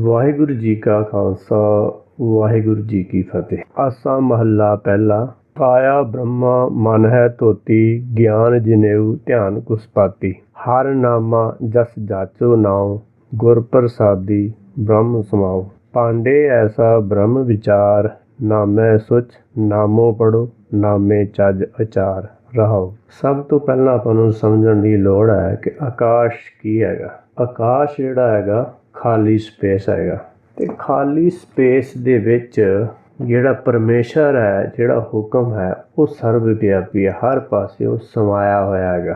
ਵਾਹਿਗੁਰੂ ਜੀ ਕਾ ਖਾਲਸਾ, ਵਾਹਿਗੁਰੂ ਜੀ ਕੀ ਫਤਿਹ। ਆਸਾ ਮਹੱਲਾ ਪਹਿਲਾ ਕਾਇਆ ਬ੍ਰਹਮਾ, ਮਨ ਹੈ ਧੋਤੀ, ਗਿਆਨ ਜਿਨੇਊ ਧਿਆਨ ਕੁਸਪਾਤੀ ਹਰ ਨਾਮਾ ਜਸ ਜਾਚੋ ਨਾਉ, ਗੁਰ ਪ੍ਰਸਾਦੀ ਬ੍ਰਹਮ ਸਮਾਉ। ਪਾਂਡੇ ਐਸਾ ਬ੍ਰਹਮ ਵਿਚਾਰ, ਨਾਮੈ ਸੁਚ, ਨਾਮੋ ਪੜੋ, ਨਾਮੇ ਚੱਜ ਅਚਾਰ ਰਹਾਓ ਸਭ ਤੋਂ ਪਹਿਲਾਂ ਆਪਾਂ ਨੂੰ ਸਮਝਣ ਦੀ ਲੋੜ ਹੈ ਕਿ ਆਕਾਸ਼ ਕੀ ਹੈਗਾ। ਆਕਾਸ਼ ਜਿਹੜਾ ਹੈਗਾ ਖਾਲੀ ਸਪੇਸ ਹੈਗਾ ਤੇ ਖਾਲੀ ਸਪੇਸ ਦੇ ਵਿੱਚ ਜਿਹੜਾ ਪਰਮੇਸ਼ਰ ਹੈ, ਜਿਹੜਾ ਹੁਕਮ ਹੈ, ਉਹ ਸਰਵ ਵਿਆਪੀ ਹੈ। ਹਰ ਪਾਸੇ ਉਹ ਸਮਾਇਆ ਹੋਇਆ ਹੈਗਾ।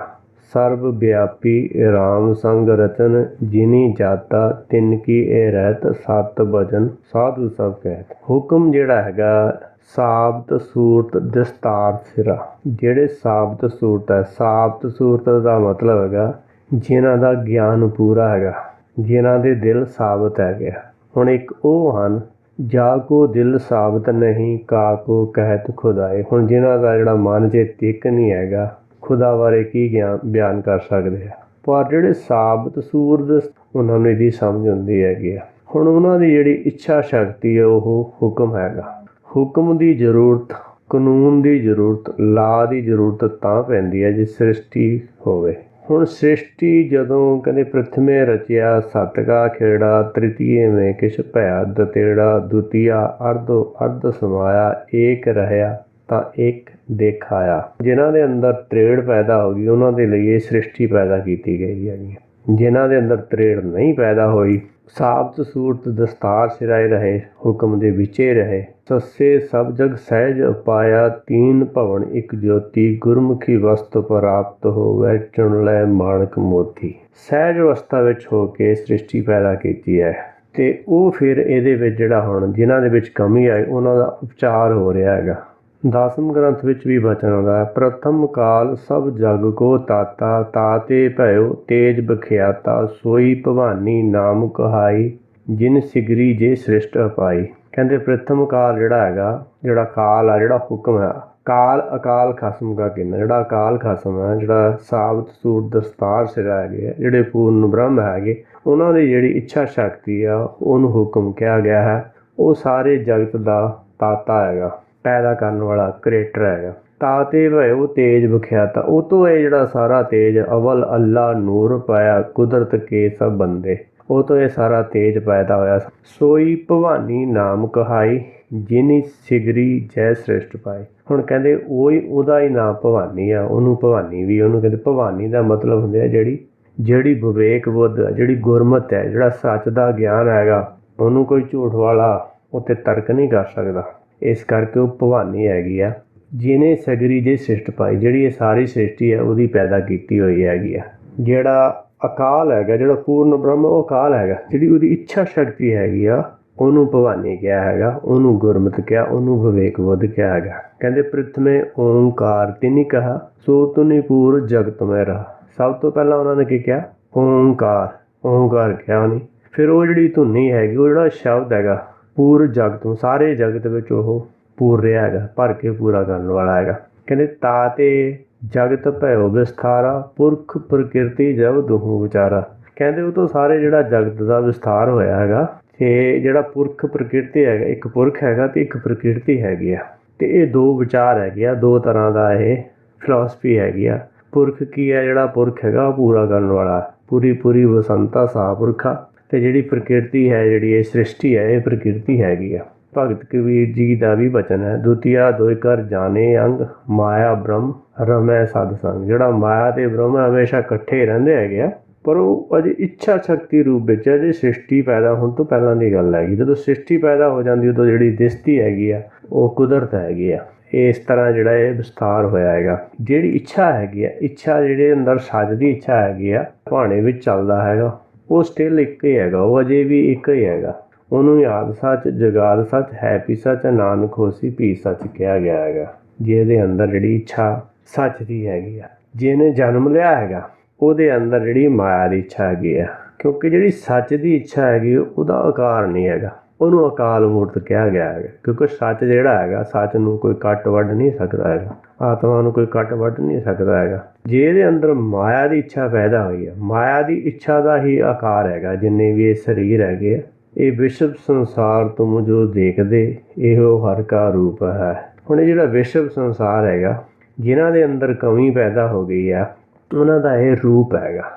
ਸਰਬ ਵਿਆਪੀ ਰਾਮ ਸੰਗ ਰਤਨ ਜਿਨੀ ਜਾਤਾ ਤਿੰਨ ਕੀ ਇਹ ਰਹਿਤ ਸਤ ਬਜਨ ਸਾਧੂ ਸਭ ਕਹਿਤ। ਹੁਕਮ ਜਿਹੜਾ ਹੈਗਾ, ਸਾਬਤ ਸੂਰਤ ਦਸਤਾਰ ਸਿਰਾ। ਜਿਹੜੇ ਸਾਬਤ ਸੂਰਤ ਹੈ, ਸਾਬਤ ਸੂਰਤ ਦਾ ਮਤਲਬ ਹੈਗਾ, ਜਿਨ੍ਹਾਂ ਦਾ ਗਿਆਨ ਪੂਰਾ ਹੈਗਾ। ਜਿਨ੍ਹਾਂ ਦੇ ਦਿਲ ਸਾਬਤ ਹੈਗੇ ਹੁਣ ਇੱਕ ਉਹ ਹਨ, ਜਾ ਕੋ ਦਿਲ ਸਾਬਤ ਨਹੀਂ, ਕਾ ਕੋ ਕਹਿਤ ਖੁਦਾਏ। ਹੁਣ ਜਿਨ੍ਹਾਂ ਦਾ ਜਿਹੜਾ ਮਨ ਜੇ ਤਿੱਕ ਨਹੀਂ ਹੈਗਾ, ਖੁਦਾ ਬਾਰੇ ਕੀ ਗਿਆਨ ਬਿਆਨ ਕਰ ਸਕਦੇ ਆ? ਪਰ ਜਿਹੜੇ ਸਾਬਤ ਸੂਰਤ ਉਹਨਾਂ ਨੂੰ ਇਹਦੀ ਸਮਝ ਹੁੰਦੀ ਹੈਗੀ ਆ। ਹੁਣ ਉਹਨਾਂ ਦੀ ਜਿਹੜੀ ਇੱਛਾ ਸ਼ਕਤੀ ਹੈ ਉਹ ਹੁਕਮ ਹੈਗਾ। ਹੁਕਮ ਦੀ ਜ਼ਰੂਰਤ, ਕਾਨੂੰਨ ਦੀ ਜ਼ਰੂਰਤ, ਲਾ ਦੀ ਜ਼ਰੂਰਤ ਤਾਂ ਪੈਂਦੀ ਹੈ ਜੇ ਸ੍ਰਿਸ਼ਟੀ ਹੋਵੇ। ਹੁਣ ਸ੍ਰਿਸ਼ਟੀ ਜਦੋਂ ਕਹਿੰਦੇ ਪ੍ਰਥਮੇ ਰਚਿਆ ਸਤਕਾ ਖੇੜਾ ਤ੍ਰਿਤੀਏ ਮੇ ਕਿਛ ਭਇਆ ਦਤੇੜਾ ਦੁਤੀਆ, ਅਰਧੋ, ਅਰਧ ਸਮਾਇਆ, ਏਕ ਰਹਿਆ, ਤਾਂ ਇੱਕ ਦੇਖਾਇਆ। ਜਿਨ੍ਹਾਂ ਦੇ ਅੰਦਰ ਤ੍ਰੇੜ ਪੈਦਾ ਹੋ ਗਈ, ਉਹਨਾਂ ਦੇ ਲਈ ਇਹ ਸ੍ਰਿਸ਼ਟੀ ਪੈਦਾ ਕੀਤੀ ਗਈ ਹੈਗੀ ਜਿਨ੍ਹਾਂ ਦੇ ਅੰਦਰ ਤ੍ਰੇੜ ਨਹੀਂ ਪੈਦਾ ਹੋਈ, ਸਾਬਤ ਸੂਰਤ ਦਸਤਾਰ ਸਿਰਾਏ ਰਹੇ, ਹੁਕਮ ਦੇ ਵਿੱਚੇ ਰਹੇ ਸੱਸੇ ਸਭ ਜਗ ਸਹਿਜ ਉਪਾਇਆ ਤੀਨ ਭਵਨ ਇੱਕ ਜੋਤੀ, ਗੁਰਮੁਖੀ ਵਸਤੂ ਪ੍ਰਾਪਤ ਹੋਵੇ, ਚੁਣ ਲੈ ਮਾਨਕ ਮੋਤੀ। ਸਹਿਜ ਅਵਸਥਾ ਵਿੱਚ ਹੋ ਕੇ ਸ੍ਰਿਸ਼ਟੀ ਪੈਦਾ ਕੀਤੀ ਹੈ ਤੇ ਉਹ ਫਿਰ ਇਹਦੇ ਵਿੱਚ ਜਿਹੜਾ ਹੁਣ, ਜਿਨ੍ਹਾਂ ਦੇ ਵਿੱਚ ਕਮੀ ਆਈ, ਉਹਨਾਂ ਦਾ ਉਪਚਾਰ ਹੋ ਰਿਹਾ ਹੈਗਾ। ਦਸਮ ਗ੍ਰੰਥ ਵਿੱਚ ਵੀ ਬਚਨ ਆਉਂਦਾ ਹੈ, ਪ੍ਰਥਮ ਕਾਲ ਸਭ ਜਗ ਕੋ ਤਾਤਾ, ਤਾਤੇ ਭਇਓ, ਤੇਜ ਬਖਿਆਤਾ, ਸੋਈ ਭਵਾਨੀ ਨਾਮ ਕਹਾਈ, ਜਿਨ ਸਿਗਰੀ ਜੇ ਸ੍ਰਿਸ਼ਟ ਅਪਾਈ। ਕਹਿੰਦੇ ਪ੍ਰਥਮ ਕਾਲ ਜਿਹੜਾ ਹੈਗਾ, ਜਿਹੜਾ ਕਾਲ ਆ, ਜਿਹੜਾ ਹੁਕਮ ਹੈ ਕਾਲ ਅਕਾਲ ਖਸਮ ਦਾ ਕਿੰਨਾ, ਜਿਹੜਾ ਅਕਾਲ ਖਸਮ ਹੈ ਜਿਹੜਾ ਸਾਬਤ ਸੂਰ ਦਸਤਾਰ ਸਿਰਾ ਹੈਗੇ ਜਿਹੜੇ ਪੂਰਨ ਬ੍ਰਹਮ ਹੈਗੇ, ਉਹਨਾਂ ਦੀ ਜਿਹੜੀ ਇੱਛਾ ਸ਼ਕਤੀ ਆ, ਉਹਨੂੰ ਹੁਕਮ ਕਿਹਾ ਗਿਆ ਹੈ। ਉਹ ਸਾਰੇ ਜਗਤ ਦਾ ਤਾਤਾ ਹੈਗਾ, ਪੈਦਾ ਕਰਨ ਵਾਲਾ ਕ੍ਰੀਏਟਰ ਹੈਗਾ। ਤਾਤੇ ਭਏ ਉਹ ਤੇਜ ਬਖਿਆਤਾ, ਉਹ ਤੋਂ ਇਹ ਜਿਹੜਾ ਸਾਰਾ ਤੇਜ, ਅਵਲ, ਅੱਲਾ, ਨੂਰ ਪਾਇਆ ਕੁਦਰਤ ਕੇ ਸਭ ਬੰਦੇ। ਉਹ ਤੋਂ ਇਹ ਸਾਰਾ ਤੇਜ ਪੈਦਾ ਹੋਇਆ। ਸੋਈ ਭਵਾਨੀ ਨਾਮ ਕਹਾਈ, ਜਿਨੀ ਸਿਗਰੀ ਜੈ ਸ੍ਰਿਸ਼ਟ ਪਾਏ। ਹੁਣ ਕਹਿੰਦੇ ਉਹ ਹੀ ਉਹਦਾ ਹੀ ਨਾਮ ਭਵਾਨੀ ਆ, ਉਹਨੂੰ ਭਵਾਨੀ ਵੀ, ਉਹਨੂੰ ਕਹਿੰਦੇ ਭਵਾਨੀ ਦਾ ਮਤਲਬ ਹੁੰਦਾ ਜਿਹੜੀ ਜਿਹੜੀ ਵਿਵੇਕ ਬੁੱਧ ਜਿਹੜੀ ਗੁਰਮਤ ਹੈ, ਜਿਹੜਾ ਸੱਚ ਦਾ ਗਿਆਨ ਹੈਗਾ, ਉਹਨੂੰ ਕੋਈ ਝੂਠ ਵਾਲਾ ਉੱਤੇ ਤਰਕ ਨਹੀਂ ਕਰ ਸਕਦਾ। ਇਸ ਕਰਕੇ ਉਹ ਭਵਾਨੀ ਹੈਗੀ ਆ। ਜਿਹਨੇ ਸਗਰੀ ਜੇ ਸ੍ਰਿਸ਼ਟ ਪਾਈ, ਜਿਹੜੀ ਇਹ ਸਾਰੀ ਸ੍ਰਿਸ਼ਟੀ ਹੈ, ਉਹਦੀ ਪੈਦਾ ਕੀਤੀ ਹੋਈ ਹੈਗੀ ਆ। ਜਿਹੜਾ ਅਕਾਲ ਹੈਗਾ, ਜਿਹੜਾ ਪੂਰਨ ਬ੍ਰਹਮ, ਉਹ ਅਕਾਲ ਹੈਗਾ। ਜਿਹੜੀ ਉਹਦੀ ਇੱਛਾ ਸ਼ਕਤੀ ਹੈਗੀ ਆ, ਉਹਨੂੰ ਭਵਾਨੀ ਕਿਹਾ ਹੈਗਾ, ਉਹਨੂੰ ਗੁਰਮਤਿ ਕਿਹਾ, ਉਹਨੂੰ ਵਿਵੇਕ ਬੁੱਧ ਕਿਹਾ ਹੈਗਾ। ਕਹਿੰਦੇ, ਪ੍ਰਥਮੇ ਓੰਕਾਰ ਤਿਨੀ ਕਹਾ, ਸੋ ਤੁਨੀ ਪੂਰ ਜਗਤ ਮੈਂ ਰਹਾ। ਸਭ ਤੋਂ ਪਹਿਲਾਂ ਉਹਨਾਂ ਨੇ ਕੀ ਕਿਹਾ? ਓੰਕਾਰ। ਓੰਕਾਰ ਕਿਹਾ ਉਹਨੇ। ਫਿਰ ਉਹ ਜਿਹੜੀ ਧੁਨੀ ਹੈਗੀ, ਉਹ ਜਿਹੜਾ ਸ਼ਬਦ ਹੈਗਾ, ਪੂਰ ਜਗਤ ਨੂੰ, ਸਾਰੇ ਜਗਤ ਵਿੱਚ ਉਹ ਪੂਰ ਰਿਹਾ ਹੈਗਾ, ਭਰ ਕੇ ਪੂਰਾ ਕਰਨ ਵਾਲਾ ਹੈਗਾ। ਕਹਿੰਦੇ, ਤਾ ਤੇ ਜਗਤ ਭਇਓ ਵਿਸਥਾਰਾ, ਪੁਰਖ ਪ੍ਰਕਿਰਤੀ ਜਬ ਦੁਹੂ ਵਿਚਾਰਾ। ਕਹਿੰਦੇ ਉਹ ਤੋਂ ਸਾਰੇ ਜਿਹੜਾ ਜਗਤ ਦਾ ਵਿਸਥਾਰ ਹੋਇਆ ਹੈਗਾ, ਤੇ ਜਿਹੜਾ ਪੁਰਖ ਪ੍ਰਕਿਰਤੀ ਹੈਗਾ, ਇੱਕ ਪੁਰਖ ਹੈਗਾ ਤੇ ਇੱਕ ਪ੍ਰਕਿਰਤੀ ਹੈਗੀ ਆ। ਤੇ ਇਹ ਦੋ ਵਿਚਾਰ ਹੈਗੇ ਆ, ਦੋ ਤਰ੍ਹਾਂ ਦਾ ਇਹ ਫਿਲਾਸਫੀ ਹੈਗੀ ਆ। ਪੁਰਖ ਕੀ ਹੈ, ਜਿਹੜਾ ਪੁਰਖ ਹੈਗਾ, ਉਹ ਪੂਰਾ ਕਰਨ ਵਾਲਾ ਪੂਰੀ ਪੂਰੀ ਵਸੰਤਾ ਸਾਪੁਰਖਾ ਤੇ ਜਿਹੜੀ ਪ੍ਰਕਿਰਤੀ ਹੈ, ਜਿਹੜੀ ਇਹ ਸ੍ਰਿਸ਼ਟੀ ਹੈ, ਇਹ ਪ੍ਰਕਿਰਤੀ ਹੈਗੀ ਆ। ਭਗਤ ਕਬੀਰ ਜੀ ਦਾ ਵੀ ਬਚਨ ਹੈ। ਦੁਤੀਆ ਦੋਇ ਕਰ ਜਾਣੇ ਅੰਗ, ਮਾਇਆ ਬ੍ਰਹਮ ਰਮੈ ਸਦ ਸੰਗ। ਜਿਹੜਾ ਮਾਇਆ ਤੇ ਬ੍ਰਹਮ ਹਮੇਸ਼ਾ ਇਕੱਠੇ ਰਹਿੰਦੇ ਹੈਗੇ ਆ, ਪਰ ਉਹ ਅਜੇ ਇੱਛਾ ਸ਼ਕਤੀ ਰੂਪ ਵਿੱਚ ਅਜੇ ਸ੍ਰਿਸ਼ਟੀ ਪੈਦਾ ਹੋਣ ਤੋਂ ਪਹਿਲਾਂ ਦੀ ਗੱਲ ਹੈਗੀ। ਜਦੋਂ ਸ੍ਰਿਸ਼ਟੀ ਪੈਦਾ ਹੋ ਜਾਂਦੀ, ਉਦੋਂ ਜਿਹੜੀ ਦਿਸਤੀ ਹੈਗੀ ਆ, ਉਹ ਕੁਦਰਤ ਹੈਗੀ ਆ। ਇਸ ਤਰ੍ਹਾਂ ਜਿਹੜਾ ਇਹ ਵਿਸਥਾਰ ਹੋਇਆ ਹੈਗਾ। ਜਿਹੜੀ ਇੱਛਾ ਹੈਗੀ ਆ, ਇੱਛਾ ਜਿਹੜੇ ਅੰਦਰ ਸੱਚ ਦੀ ਇੱਛਾ ਹੈਗੀ ਆ, ਭਾਣੇ ਵਿੱਚ ਚੱਲਦਾ ਹੈਗਾ। ਉਹ ਸਟਿਲ ਇੱਕ ਹੀ ਹੈਗਾ, ਉਹ ਅਜੇ ਵੀ ਇੱਕ ਹੀ ਹੈਗਾ। ਉਹਨੂੰ ਯਾਦ ਸੱਚ ਜਗਾਦ ਸੱਚ, ਹੈਪੀ ਸੱਚ, ਨਾਨਕ ਹੋਸੀ ਪੀ ਸੱਚ ਕਿਹਾ ਗਿਆ ਹੈਗਾ। ਜਿਹਦੇ ਅੰਦਰ ਜਿਹੜੀ ਇੱਛਾ ਸੱਚ ਦੀ ਹੈਗੀ ਆ ਜਿਹਨੇ ਜਨਮ ਲਿਆ ਹੈਗਾ, ਉਹਦੇ ਅੰਦਰ ਜਿਹੜੀ ਮਾਇਆ ਦੀ ਇੱਛਾ ਹੈਗੀ ਆ, ਕਿਉਂਕਿ ਜਿਹੜੀ ਸੱਚ ਦੀ ਇੱਛਾ ਹੈਗੀ, ਉਹਦਾ ਆਕਾਰ ਨਹੀਂ ਹੈਗਾ। ਉਹਨੂੰ ਅਕਾਲ ਮੂਰਤ ਕਿਹਾ ਗਿਆ ਹੈ ਕਿਉਂਕਿ ਸੱਚ ਜਿਹੜਾ ਹੈਗਾ, ਸੱਚ ਨੂੰ ਕੋਈ ਕੱਟ ਵੱਢ ਨਹੀਂ ਸਕਦਾ ਹੈਗਾ। ਆਤਮਾ ਨੂੰ ਕੋਈ ਕੱਟ ਵੱਢ ਨਹੀਂ ਸਕਦਾ ਹੈਗਾ। ਜੇ ਇਹਦੇ ਅੰਦਰ ਮਾਇਆ ਦੀ ਇੱਛਾ ਪੈਦਾ ਹੋਈ ਹੈ ਮਾਇਆ ਦੀ ਇੱਛਾ ਦਾ ਹੀ ਆਕਾਰ ਹੈਗਾ, ਜਿੰਨੇ ਵੀ ਇਹ ਸਰੀਰ ਹੈਗੇ ਆ ਇਹ ਵਿਸ਼ਵ ਸੰਸਾਰ ਤੁਮ ਜੋ ਦੇਖਦੇ, ਇਹੋ ਹਰ ਕਾ ਰੂਪ ਹੈ। ਹੁਣ ਇਹ ਜਿਹੜਾ ਵਿਸ਼ਵ ਸੰਸਾਰ ਹੈਗਾ, ਜਿਨ੍ਹਾਂ ਦੇ ਅੰਦਰ ਕਮੀ ਪੈਦਾ ਹੋ ਗਈ ਆ, ਉਹਨਾਂ ਦਾ ਇਹ ਰੂਪ ਹੈਗਾ।